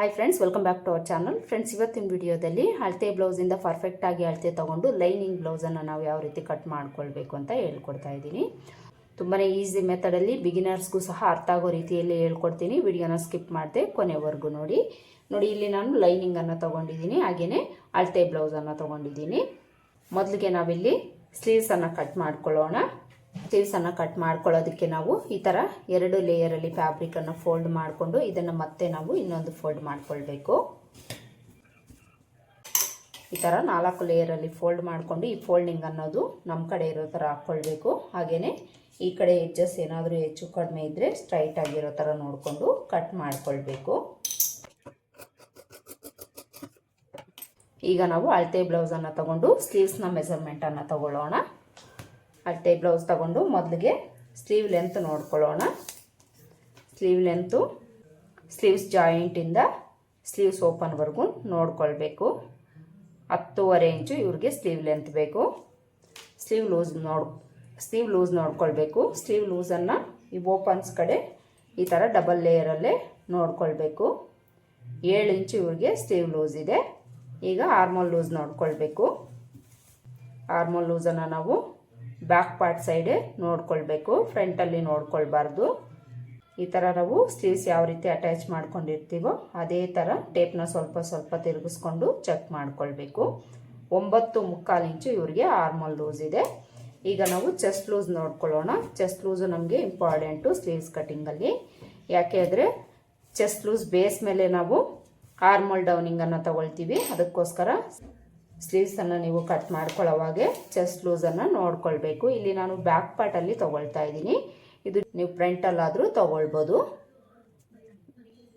Hi friends welcome back to our channel friends ಇವತ್ತಿನ ವಿಡಿಯೋದಲ್ಲಿ ಅಳತೆ ಬ್ಲೌಸಿಂದ ಪರ್ಫೆಕ್ಟಾಗಿ ಅಳತೆ ತೊಗೊಂಡು ಲೈನಿಂಗ್ ಬ್ಲೌಸನ್ನು ನಾವು ಯಾವ ರೀತಿ ಕಟ್ ಮಾಡ್ಕೊಳ್ಬೇಕು ಅಂತ ಹೇಳ್ಕೊಡ್ತಾ ಇದ್ದೀನಿ. ತುಂಬಾ ಈಸಿ ಮೆಥಡಲ್ಲಿ ಬಿಗಿನರ್ಸ್ಗೂ ಸಹ ಅರ್ಥ ಆಗೋ ರೀತಿಯಲ್ಲಿ ಹೇಳ್ಕೊಡ್ತೀನಿ. ವಿಡಿಯೋನ ಸ್ಕಿಪ್ ಮಾಡಿದೆ ಕೊನೆವರೆಗೂ ನೋಡಿ. ನೋಡಿ, ಇಲ್ಲಿ ನಾನು ಲೈನಿಂಗನ್ನು ತೊಗೊಂಡಿದ್ದೀನಿ ಹಾಗೆಯೇ ಅಳತೆ ಬ್ಲೌಸನ್ನು ತೊಗೊಂಡಿದ್ದೀನಿ. ಮೊದಲಿಗೆ ನಾವಿಲ್ಲಿ ಸ್ಲೀವ್ಸನ್ನು ಕಟ್ ಮಾಡ್ಕೊಳ್ಳೋಣ. ಸ್ಲೀವ್ಸನ್ನು ಕಟ್ ಮಾಡ್ಕೊಳ್ಳೋದಕ್ಕೆ ನಾವು ಈ ಥರ ಎರಡು ಲೇಯರಲ್ಲಿ ಫ್ಯಾಬ್ರಿಕನ್ನು ಫೋಲ್ಡ್ ಮಾಡಿಕೊಂಡು ಇದನ್ನು ಮತ್ತೆ ನಾವು ಇನ್ನೊಂದು ಫೋಲ್ಡ್ ಮಾಡಿಕೊಳ್ಬೇಕು. ಈ ಥರ ನಾಲ್ಕು ಲೇಯರಲ್ಲಿ ಫೋಲ್ಡ್ ಮಾಡಿಕೊಂಡು ಈ ಫೋಲ್ಡಿಂಗ್ ಅನ್ನೋದು ನಮ್ಮ ಕಡೆ ಇರೋ ಥರ ಹಾಕ್ಕೊಳ್ಬೇಕು. ಹಾಗೆಯೇ ಈ ಕಡೆ ಎಡ್ಜಸ್ ಏನಾದರೂ ಹೆಚ್ಚು ಕಡಿಮೆ ಇದ್ದರೆ ಸ್ಟ್ರೈಟ್ ಆಗಿರೋ ಥರ ನೋಡಿಕೊಂಡು ಕಟ್ ಮಾಡಿಕೊಳ್ಬೇಕು. ಈಗ ನಾವು ಅಳತೆ ಬ್ಲೌಸನ್ನು ತಗೊಂಡು ಸ್ಲೀವ್ಸ್ನ ಮೆಸರ್ಮೆಂಟನ್ನು ತಗೊಳ್ಳೋಣ. ಅಳತೆ ಬ್ಲೌಸ್ ತಗೊಂಡು ಮೊದಲಿಗೆ ಸ್ಲೀವ್ ಲೆಂತ್ ನೋಡ್ಕೊಳ್ಳೋಣ. ಸ್ಲೀವ್ ಲೆಂತು ಸ್ಲೀವ್ಸ್ ಜಾಯಿಂಟಿಂದ ಸ್ಲೀವ್ಸ್ ಓಪನ್ವರೆಗೂ ನೋಡ್ಕೊಳ್ಬೇಕು. ಹತ್ತೂವರೆ ಇಂಚು ಇವ್ರಿಗೆ ಸ್ಲೀವ್ ಲೆಂತ್ ಬೇಕು. ಸ್ಲೀವ್ ಲೂಸ್ ನೋಡ್ ಸ್ಲೀವ್ ಲೂಸ್ ನೋಡ್ಕೊಳ್ಬೇಕು. ಸ್ಲೀವ್ ಲೂಸನ್ನು ಈ ಓಪನ್ಸ್ ಕಡೆ ಈ ಥರ ಡಬಲ್ ಲೇಯರಲ್ಲೇ ನೋಡ್ಕೊಳ್ಬೇಕು. ಏಳು ಇಂಚು ಇವ್ರಿಗೆ ಸ್ಲೀವ್ ಲೂಸ್ ಇದೆ. ಈಗ ಆರ್ಮೋಲ್ ಲೂಸ್ ನೋಡ್ಕೊಳ್ಬೇಕು. ಆರ್ಮೋಲ್ ಲೂಸನ್ನು ನಾವು ಬ್ಯಾಕ್ ಪಾರ್ಟ್ ಸೈಡೇ ನೋಡ್ಕೊಳ್ಬೇಕು ಫ್ರಂಟಲ್ಲಿ ನೋಡ್ಕೊಳ್ಬಾರ್ದು. ಈ ಥರ ನಾವು ಸ್ಲೀವ್ಸ್ ಯಾವ ರೀತಿ ಅಟ್ಯಾಚ್ ಮಾಡ್ಕೊಂಡಿರ್ತೀವೋ ಅದೇ ಥರ ಟೇಪ್ನ ಸ್ವಲ್ಪ ಸ್ವಲ್ಪ ತಿರುಗಿಸ್ಕೊಂಡು ಚೆಕ್ ಮಾಡ್ಕೊಳ್ಬೇಕು. ಒಂಬತ್ತು ಮುಕ್ಕಾಲು ಇಂಚು ಇವರಿಗೆ ಆರ್ಮಲ್ ಲೂಸ್ ಇದೆ. ಈಗ ನಾವು ಚೆಸ್ಟ್ ಲೂಸ್ ನೋಡ್ಕೊಳ್ಳೋಣ. ಚೆಸ್ಟ್ ಲೂಸು ನಮಗೆ ಇಂಪಾರ್ಟೆಂಟು ಸ್ಲೀವ್ಸ್ ಕಟ್ಟಿಂಗಲ್ಲಿ ಯಾಕೆ ಅಂದರೆ ಚೆಸ್ಟ್ ಲೂಸ್ ಬೇಸ್ ಮೇಲೆ ನಾವು ಆರ್ಮಲ್ ಡೌನಿಂಗನ್ನು ತಗೊಳ್ತೀವಿ. ಅದಕ್ಕೋಸ್ಕರ ಸ್ಲೀವ್ಸನ್ನು ನೀವು ಕಟ್ ಮಾಡ್ಕೊಳ್ಳೋವಾಗೆ ಚೆಸ್ಟ್ ಲೂಸನ್ನು ನೋಡ್ಕೊಳ್ಬೇಕು. ಇಲ್ಲಿ ನಾನು ಬ್ಯಾಕ್ ಪಾರ್ಟಲ್ಲಿ ತೊಗೊಳ್ತಾ ಇದ್ದೀನಿ. ಇದು ನೀವು ಫ್ರಂಟಲ್ಲಾದರೂ ತೊಗೊಳ್ಬೋದು.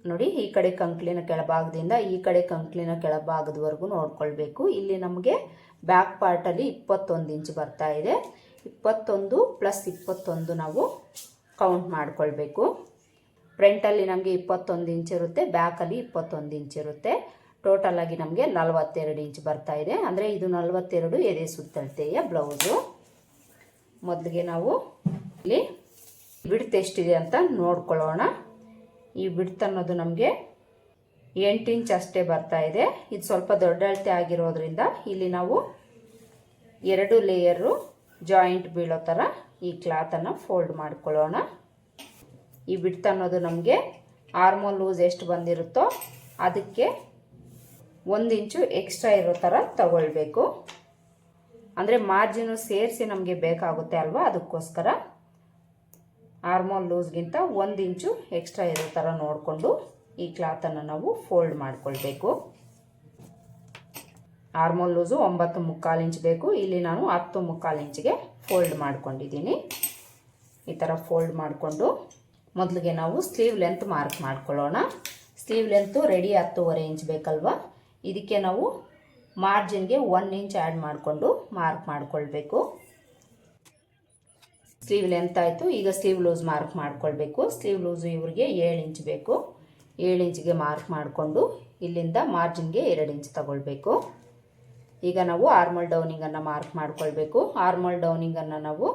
ನೋಡಿ, ಈ ಕಡೆ ಕಂಕ್ಲಿನ ಕೆಳಭಾಗದಿಂದ ಈ ಕಡೆ ಕಂಕ್ಲಿನ ಕೆಳಭಾಗದವರೆಗೂ ನೋಡ್ಕೊಳ್ಬೇಕು. ಇಲ್ಲಿ ನಮಗೆ ಬ್ಯಾಕ್ ಪಾರ್ಟಲ್ಲಿ ಇಪ್ಪತ್ತೊಂದು ಇಂಚ್ ಬರ್ತಾ ಇದೆ. ಇಪ್ಪತ್ತೊಂದು ಪ್ಲಸ್ ಇಪ್ಪತ್ತೊಂದು ನಾವು ಕೌಂಟ್ ಮಾಡ್ಕೊಳ್ಬೇಕು. ಫ್ರಂಟಲ್ಲಿ ನಮಗೆ ಇಪ್ಪತ್ತೊಂದು ಇಂಚ್ ಇರುತ್ತೆ ಬ್ಯಾಕಲ್ಲಿ ಇಪ್ಪತ್ತೊಂದು ಇಂಚ್ ಇರುತ್ತೆ. ಟೋಟಲ್ ಆಗಿ ನಮಗೆ ನಲವತ್ತೆರಡು ಇಂಚ್ ಬರ್ತಾ ಇದೆ. ಅಂದರೆ ಇದು ನಲವತ್ತೆರಡು ಎದೆ ಸುತ್ತಳತೆಯ ಬ್ಲೌಸು ಮೊದಲಿಗೆ ನಾವು ಇಲ್ಲಿ ಬಿಡ್ತ್ ಎಷ್ಟಿದೆ ಅಂತ ನೋಡ್ಕೊಳ್ಳೋಣ. ಈ ಬಿಡ್ತ್ ಅನ್ನೋದು ನಮಗೆ ಎಂಟು ಇಂಚ್ ಅಷ್ಟೇ ಬರ್ತಾ ಇದೆ. ಇದು ಸ್ವಲ್ಪ ದೊಡ್ಡ ಅಳತೆ ಆಗಿರೋದ್ರಿಂದ ಇಲ್ಲಿ ನಾವು ಎರಡು ಲೇಯರು ಜಾಯಿಂಟ್ ಬೀಳೋ ಥರ ಈ ಕ್ಲಾತನ್ನು ಫೋಲ್ಡ್ ಮಾಡ್ಕೊಳ್ಳೋಣ. ಈ ಬಿಡ್ತ್ ಅನ್ನೋದು ನಮಗೆ ಆರ್ಮೋಲ್ ಲೂಸ್ ಎಷ್ಟು ಬಂದಿರುತ್ತೋ ಅದಕ್ಕೆ ಒಂದು ಇಂಚು ಎಕ್ಸ್ಟ್ರಾ ಇರೋ ಥರ ತಗೊಳ್ಬೇಕು. ಅಂದರೆ ಮಾರ್ಜಿನು ಸೇರಿಸಿ ನಮಗೆ ಬೇಕಾಗುತ್ತೆ ಅಲ್ವಾ ಅದಕ್ಕೋಸ್ಕರ. ಆರ್ಮೋಲ್ ಲೂಸ್ಗಿಂತ ಒಂದು ಇಂಚು ಎಕ್ಸ್ಟ್ರಾ ಇರೋ ಥರ ನೋಡಿಕೊಂಡು ಈ ಕ್ಲಾತನ್ನು ನಾವು ಫೋಲ್ಡ್ ಮಾಡಿಕೊಳ್ಬೇಕು. ಆರ್ಮೋಲ್ ಲೂಸು ಒಂಬತ್ತು ಮುಕ್ಕಾಲು ಇಂಚ್ ಬೇಕು. ಇಲ್ಲಿ ನಾನು ಹತ್ತು ಮುಕ್ಕಾಲು ಇಂಚಿಗೆ ಫೋಲ್ಡ್ ಮಾಡ್ಕೊಂಡಿದ್ದೀನಿ. ಈ ಥರ ಫೋಲ್ಡ್ ಮಾಡಿಕೊಂಡು ಮೊದಲಿಗೆ ನಾವು ಸ್ಲೀವ್ ಲೆಂತ್ ಮಾರ್ಕ್ ಮಾಡ್ಕೊಳ್ಳೋಣ. ಸ್ಲೀವ್ ಲೆಂತು ರೆಡಿ ಹತ್ತುವರೆ ಇಂಚ್ ಬೇಕಲ್ವಾ? ಇದಕ್ಕೆ ನಾವು ಮಾರ್ಜಿನ್ಗೆ ಒನ್ ಇಂಚ್ ಆ್ಯಡ್ ಮಾಡಿಕೊಂಡು ಮಾರ್ಕ್ ಮಾಡಿಕೊಳ್ಬೇಕು. ಸ್ಲೀವ್ ಲೆಂತ್ ಆಯಿತು, ಈಗ ಸ್ಲೀವ್ ಲೂಸ್ ಮಾರ್ಕ್ ಮಾಡಿಕೊಳ್ಬೇಕು. ಸ್ಲೀವ್ ಲೂಸು ಇವ್ರಿಗೆ ಏಳು ಇಂಚ್ ಬೇಕು. ಏಳು ಇಂಚ್ಗೆ ಮಾರ್ಕ್ ಮಾಡಿಕೊಂಡು ಇಲ್ಲಿಂದ ಮಾರ್ಜಿನ್ಗೆ ಎರಡು ಇಂಚ್ ತಗೊಳ್ಬೇಕು. ಈಗ ನಾವು ಆರ್ಮಲ್ ಡೌನಿಂಗನ್ನು ಮಾರ್ಕ್ ಮಾಡಿಕೊಳ್ಬೇಕು. ಆರ್ಮಲ್ ಡೌನಿಂಗನ್ನು ನಾವು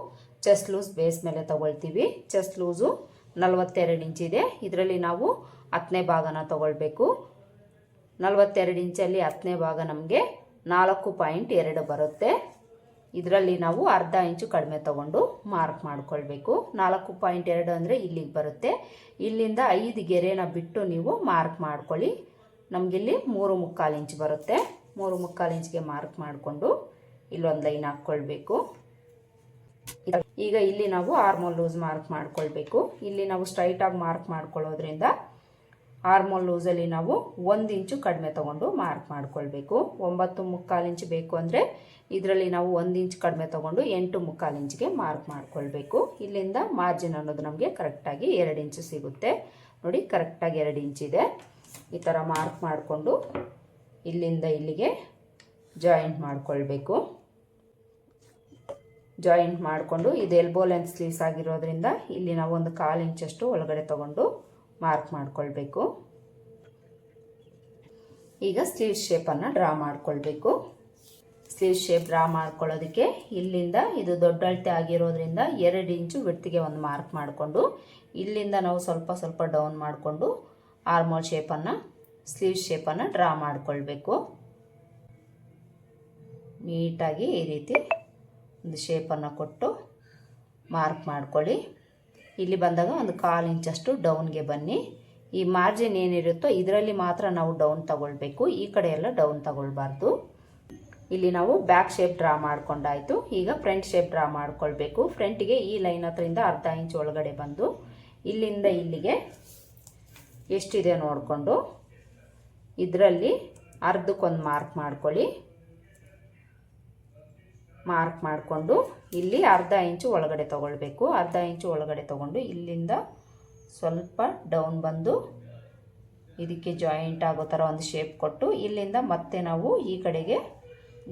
ಚೆಸ್ಟ್ ಲೂಸ್ ಬೇಸ್ ಮೇಲೆ ತಗೊಳ್ತೀವಿ. ಚೆಸ್ಟ್ ಲೂಸು ನಲವತ್ತೆರಡು ಇದೆ. ಇದರಲ್ಲಿ ನಾವು ಹತ್ತನೇ ಭಾಗನ ತಗೊಳ್ಬೇಕು. ನಲವತ್ತೆರಡು ಇಂಚಲ್ಲಿ ಹತ್ತನೇ ಭಾಗ ನಮಗೆ ನಾಲ್ಕು ಪಾಯಿಂಟ್ ಎರಡು ಬರುತ್ತೆ. ಇದರಲ್ಲಿ ನಾವು ಅರ್ಧ ಇಂಚು ಕಡಿಮೆ ತಗೊಂಡು ಮಾರ್ಕ್ ಮಾಡಿಕೊಳ್ಬೇಕು. ನಾಲ್ಕು ಪಾಯಿಂಟ್ ಎರಡು ಅಂದರೆ ಇಲ್ಲಿಗೆ ಬರುತ್ತೆ. ಇಲ್ಲಿಂದ ಐದು ಗೆರೆನ ಬಿಟ್ಟು ನೀವು ಮಾರ್ಕ್ ಮಾಡ್ಕೊಳ್ಳಿ. ನಮಗಿಲ್ಲಿ ಮೂರು ಮುಕ್ಕಾಲು ಇಂಚ್ ಬರುತ್ತೆ. ಮೂರು ಮುಕ್ಕಾಲು ಇಂಚ್ಗೆ ಮಾರ್ಕ್ ಮಾಡಿಕೊಂಡು ಇಲ್ಲೊಂದು ಲೈನ್ ಹಾಕ್ಕೊಳ್ಬೇಕು. ಈಗ ಇಲ್ಲಿ ನಾವು ಆರ್ಮೋಲ್ ಲೂಸ್ ಮಾರ್ಕ್ ಮಾಡ್ಕೊಳ್ಬೇಕು. ಇಲ್ಲಿ ನಾವು ಸ್ಟ್ರೈಟಾಗಿ ಮಾರ್ಕ್ ಮಾಡ್ಕೊಳ್ಳೋದ್ರಿಂದ ಆರ್ಮೋಲ್ ಲೂಸಲ್ಲಿ ನಾವು ಒಂದು ಇಂಚು ಕಡಿಮೆ ತೊಗೊಂಡು ಮಾರ್ಕ್ ಮಾಡ್ಕೊಳ್ಬೇಕು. ಒಂಬತ್ತು ಮುಕ್ಕಾಲು ಇಂಚು ಬೇಕು ಅಂದರೆ ಇದರಲ್ಲಿ ನಾವು ಒಂದು ಇಂಚ್ ಕಡಿಮೆ ತೊಗೊಂಡು ಎಂಟು ಮುಕ್ಕಾಲು ಇಂಚಿಗೆ ಮಾರ್ಕ್ ಮಾಡ್ಕೊಳ್ಬೇಕು. ಇಲ್ಲಿಂದ ಮಾರ್ಜಿನ್ ಅನ್ನೋದು ನಮಗೆ ಕರೆಕ್ಟಾಗಿ ಎರಡು ಇಂಚು ಸಿಗುತ್ತೆ. ನೋಡಿ ಕರೆಕ್ಟಾಗಿ ಎರಡು ಇಂಚಿದೆ ಈ ಥರ ಮಾರ್ಕ್ ಮಾಡಿಕೊಂಡು ಇಲ್ಲಿಂದ ಇಲ್ಲಿಗೆ ಜಾಯಿಂಟ್ ಮಾಡಿಕೊಳ್ಬೇಕು. ಜಾಯಿಂಟ್ ಮಾಡಿಕೊಂಡು ಇದು ಎಲ್ಬೋ ಲೆಂತ್ ಸ್ಲೀವ್ಸ್ ಆಗಿರೋದ್ರಿಂದ ಇಲ್ಲಿ ನಾವು ಒಂದು ಕಾಲು ಇಂಚಷ್ಟು ಒಳಗಡೆ ತೊಗೊಂಡು ಮಾರ್ಕ್ ಮಾಡಿಕೊಳ್ಬೇಕು. ಈಗ ಸ್ಲೀವ್ ಶೇಪನ್ನು ಡ್ರಾ ಮಾಡಿಕೊಳ್ಬೇಕು. ಸ್ಲೀವ್ ಶೇಪ್ ಡ್ರಾ ಮಾಡ್ಕೊಳ್ಳೋದಕ್ಕೆ ಇಲ್ಲಿಂದ ಇದು ದೊಡ್ಡ ಅಳತೆ ಆಗಿರೋದ್ರಿಂದ ಎರಡು ಇಂಚು ವಿಡ್ತಿಗೆ ಒಂದು ಮಾರ್ಕ್ ಮಾಡಿಕೊಂಡು, ಇಲ್ಲಿಂದ ನಾವು ಸ್ವಲ್ಪ ಸ್ವಲ್ಪ ಡೌನ್ ಮಾಡಿಕೊಂಡು ಆರ್ಮೋಲ್ ಶೇಪನ್ನು ಸ್ಲೀವ್ ಶೇಪನ್ನು ಡ್ರಾ ಮಾಡಿಕೊಳ್ಬೇಕು. ನೀಟಾಗಿ ಈ ರೀತಿ ಒಂದು ಶೇಪನ್ನು ಕೊಟ್ಟು ಮಾರ್ಕ್ ಮಾಡ್ಕೊಳ್ಳಿ. ಇಲ್ಲಿ ಬಂದಾಗ ಒಂದು ಕಾಲು ಇಂಚಷ್ಟು ಡೌನ್ಗೆ ಬನ್ನಿ. ಈ ಮಾರ್ಜಿನ್ ಏನಿರುತ್ತೋ ಇದರಲ್ಲಿ ಮಾತ್ರ ನಾವು ಡೌನ್ ತಗೊಳ್ಬೇಕು. ಈ ಕಡೆ ಎಲ್ಲ ಡೌನ್ ತಗೊಳ್ಬಾರ್ದು. ಇಲ್ಲಿ ನಾವು ಬ್ಯಾಕ್ ಶೇಪ್ ಡ್ರಾ ಮಾಡ್ಕೊಂಡಾಯ್ತು. ಈಗ ಫ್ರಂಟ್ ಶೇಪ್ ಡ್ರಾ ಮಾಡ್ಕೊಳ್ಬೇಕು. ಫ್ರಂಟಿಗೆ ಈ ಲೈನ್ ಹತ್ರಿಂದ ಅರ್ಧ ಇಂಚ್ ಒಳಗಡೆ ಬಂದು, ಇಲ್ಲಿಂದ ಇಲ್ಲಿಗೆ ಎಷ್ಟಿದೆ ನೋಡಿಕೊಂಡು, ಇದರಲ್ಲಿ ಅರ್ಧಕ್ಕೊಂದು ಮಾರ್ಕ್ ಮಾಡ್ಕೊಳ್ಳಿ. ಮಾರ್ಕ್ ಮಾಡಿಕೊಂಡು ಇಲ್ಲಿ ಅರ್ಧ ಇಂಚು ಒಳಗಡೆ ತೊಗೊಳ್ಬೇಕು. ಅರ್ಧ ಇಂಚು ಒಳಗಡೆ ತೊಗೊಂಡು ಇಲ್ಲಿಂದ ಸ್ವಲ್ಪ ಡೌನ್ ಬಂದು ಇದಕ್ಕೆ ಜಾಯಿಂಟ್ ಆಗೋ ಥರ ಒಂದು ಶೇಪ್ ಕೊಟ್ಟು ಇಲ್ಲಿಂದ ಮತ್ತೆ ನಾವು ಈ ಕಡೆಗೆ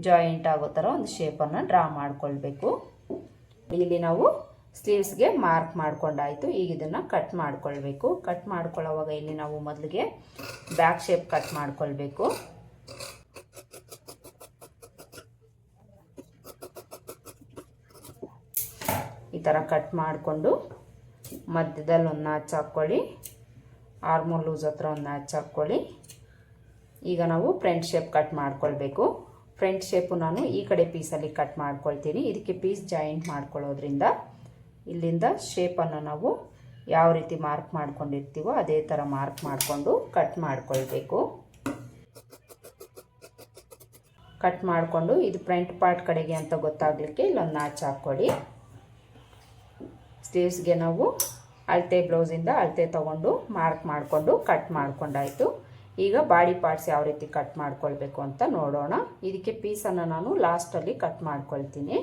ಜಾಯಿಂಟ್ ಆಗೋ ಥರ ಒಂದು ಶೇಪನ್ನು ಡ್ರಾ ಮಾಡಿಕೊಳ್ಬೇಕು. ಇಲ್ಲಿ ನಾವು ಸ್ಲೀವ್ಸ್ಗೆ ಮಾರ್ಕ್ ಮಾಡಿಕೊಂಡಾಯಿತು. ಈಗ ಇದನ್ನು ಕಟ್ ಮಾಡ್ಕೊಳ್ಬೇಕು. ಕಟ್ ಮಾಡ್ಕೊಳ್ಳೋವಾಗ ಇಲ್ಲಿ ನಾವು ಮೊದಲಿಗೆ ಬ್ಯಾಕ್ ಶೇಪ್ ಕಟ್ ಮಾಡ್ಕೊಳ್ಬೇಕು. ಥರ ಕಟ್ ಮಾಡಿಕೊಂಡು ಮಧ್ಯದಲ್ಲಿ ಒಂದು ನಾಚ್ ಹಾಕ್ಕೊಳ್ಳಿ. ಆರ್ಮೋಲ್ ಲೂಸ್ ಹತ್ರ ಒಂದು ನಾಚ್ ಹಾಕ್ಕೊಳ್ಳಿ. ಈಗ ನಾವು ಫ್ರಂಟ್ ಶೇಪ್ ಕಟ್ ಮಾಡ್ಕೊಳ್ಬೇಕು. ಫ್ರಂಟ್ ಶೇಪು ನಾನು ಈ ಕಡೆ ಪೀಸಲ್ಲಿ ಕಟ್ ಮಾಡ್ಕೊಳ್ತೀನಿ. ಇದಕ್ಕೆ ಪೀಸ್ ಜಾಯಿಂಟ್ ಮಾಡ್ಕೊಳ್ಳೋದ್ರಿಂದ ಇಲ್ಲಿಂದ ಶೇಪನ್ನು ನಾವು ಯಾವ ರೀತಿ ಮಾರ್ಕ್ ಮಾಡ್ಕೊಂಡಿರ್ತೀವೋ ಅದೇ ಥರ ಮಾರ್ಕ್ ಮಾಡಿಕೊಂಡು ಕಟ್ ಮಾಡ್ಕೊಳ್ಬೇಕು. ಕಟ್ ಮಾಡಿಕೊಂಡು ಇದು ಫ್ರಂಟ್ ಪಾರ್ಟ್ ಕಡೆಗೆ ಅಂತ ಗೊತ್ತಾಗಲಿಕ್ಕೆ ಇಲ್ಲೊಂದು ನಾಚ್ ಹಾಕ್ಕೊಳ್ಳಿ. ಸ್ಲೀವ್ಸ್ಗೆ ನಾವು ಅಳತೆ ಬ್ಲೌಸಿಂದ ಅಳತೆ ತೊಗೊಂಡು ಮಾರ್ಕ್ ಮಾಡಿಕೊಂಡು ಕಟ್ ಮಾಡ್ಕೊಂಡಾಯಿತು. ಈಗ ಬಾಡಿ ಪಾರ್ಟ್ಸ್ ಯಾವ ರೀತಿ ಕಟ್ ಮಾಡ್ಕೊಳ್ಬೇಕು ಅಂತ ನೋಡೋಣ. ಇದಕ್ಕೆ ಪೀಸನ್ನು ನಾನು ಲಾಸ್ಟಲ್ಲಿ ಕಟ್ ಮಾಡ್ಕೊಳ್ತೀನಿ.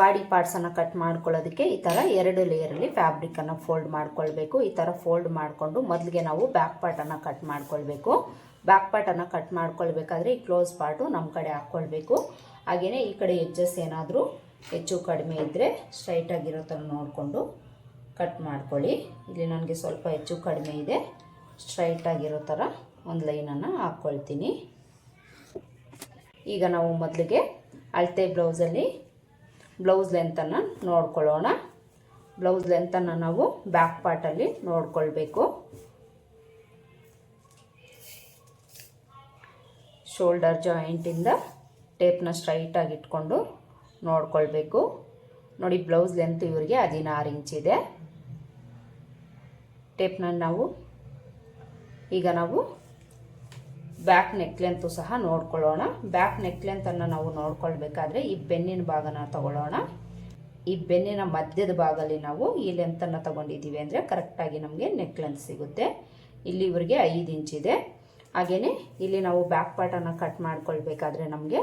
ಬಾಡಿ ಪಾರ್ಟ್ಸನ್ನು ಕಟ್ ಮಾಡ್ಕೊಳ್ಳೋದಕ್ಕೆ ಈ ಥರ ಎರಡು ಲೇಯರಲ್ಲಿ ಫ್ಯಾಬ್ರಿಕನ್ನು ಫೋಲ್ಡ್ ಮಾಡ್ಕೊಳ್ಬೇಕು. ಈ ಥರ ಫೋಲ್ಡ್ ಮಾಡಿಕೊಂಡು ಮೊದಲಿಗೆ ನಾವು ಬ್ಯಾಕ್ ಪಾರ್ಟನ್ನು ಕಟ್ ಮಾಡ್ಕೊಳ್ಬೇಕು. ಬ್ಯಾಕ್ ಪಾರ್ಟನ್ನು ಕಟ್ ಮಾಡ್ಕೊಳ್ಬೇಕಾದ್ರೆ ಈ ಕ್ಲೋಸ್ ಪಾರ್ಟು ನಮ್ಮ ಕಡೆ ಹಾಕ್ಕೊಳ್ಬೇಕು. ಹಾಗೆಯೇ ಈ ಕಡೆ ಎಡ್ಜಸ್ ಏನಾದರೂ ಹೆಚ್ಚು ಕಡಿಮೆ ಇದ್ದರೆ ಸ್ಟ್ರೈಟಾಗಿರೋ ಥರ ನೋಡಿಕೊಂಡು ಕಟ್ ಮಾಡ್ಕೊಳ್ಳಿ. ಇಲ್ಲಿ ನನಗೆ ಸ್ವಲ್ಪ ಹೆಚ್ಚು ಕಡಿಮೆ ಇದೆ. ಸ್ಟ್ರೈಟಾಗಿರೋ ಥರ ಒಂದು ಲೈನನ್ನು ಹಾಕ್ಕೊಳ್ತೀನಿ ಈಗ ನಾವು ಮೊದಲಿಗೆ ಅಳತೆ ಬ್ಲೌಸಲ್ಲಿ ಬ್ಲೌಸ್ ಲೆಂತನ್ನು ನೋಡ್ಕೊಳ್ಳೋಣ. ಬ್ಲೌಸ್ ಲೆಂತನ್ನು ನಾವು ಬ್ಯಾಕ್ ಪಾರ್ಟಲ್ಲಿ ನೋಡ್ಕೊಳ್ಬೇಕು. ಶೋಲ್ಡರ್ ಜಾಯಿಂಟಿಂದ ಟೇಪ್ನ ಸ್ಟ್ರೈಟಾಗಿ ಇಟ್ಕೊಂಡು ನೋಡ್ಕೊಳ್ಬೇಕು. ನೋಡಿ ಬ್ಲೌಸ್ ಲೆಂತ್ ಇವರಿಗೆ ಹದಿನಾರು ಇಂಚಿದೆ ಟೇಪ್ನ ನಾವು ಈಗ ನಾವು ಬ್ಯಾಕ್ ನೆಕ್ ಲೆಂತು ಸಹ ನೋಡ್ಕೊಳ್ಳೋಣ. ಬ್ಯಾಕ್ ನೆಕ್ ಲೆಂತನ್ನು ನಾವು ನೋಡ್ಕೊಳ್ಬೇಕಾದ್ರೆ ಈ ಬೆನ್ನಿನ ಭಾಗನ ತಗೊಳ್ಳೋಣ. ಈ ಬೆನ್ನಿನ ಮಧ್ಯದ ಭಾಗದಲ್ಲಿ ನಾವು ಈ ಲೆಂತನ್ನು ತಗೊಂಡಿದ್ದೀವಿ ಅಂದರೆ ಕರೆಕ್ಟಾಗಿ ನಮಗೆ ನೆಕ್ ಲೆಂತ್ ಸಿಗುತ್ತೆ. ಇಲ್ಲಿ ಇವರಿಗೆ ಐದು ಇಂಚಿದೆ ಹಾಗೆಯೇ ಇಲ್ಲಿ ನಾವು ಬ್ಯಾಕ್ ಪಾರ್ಟನ್ನು ಕಟ್ ಮಾಡ್ಕೊಳ್ಬೇಕಾದ್ರೆ ನಮಗೆ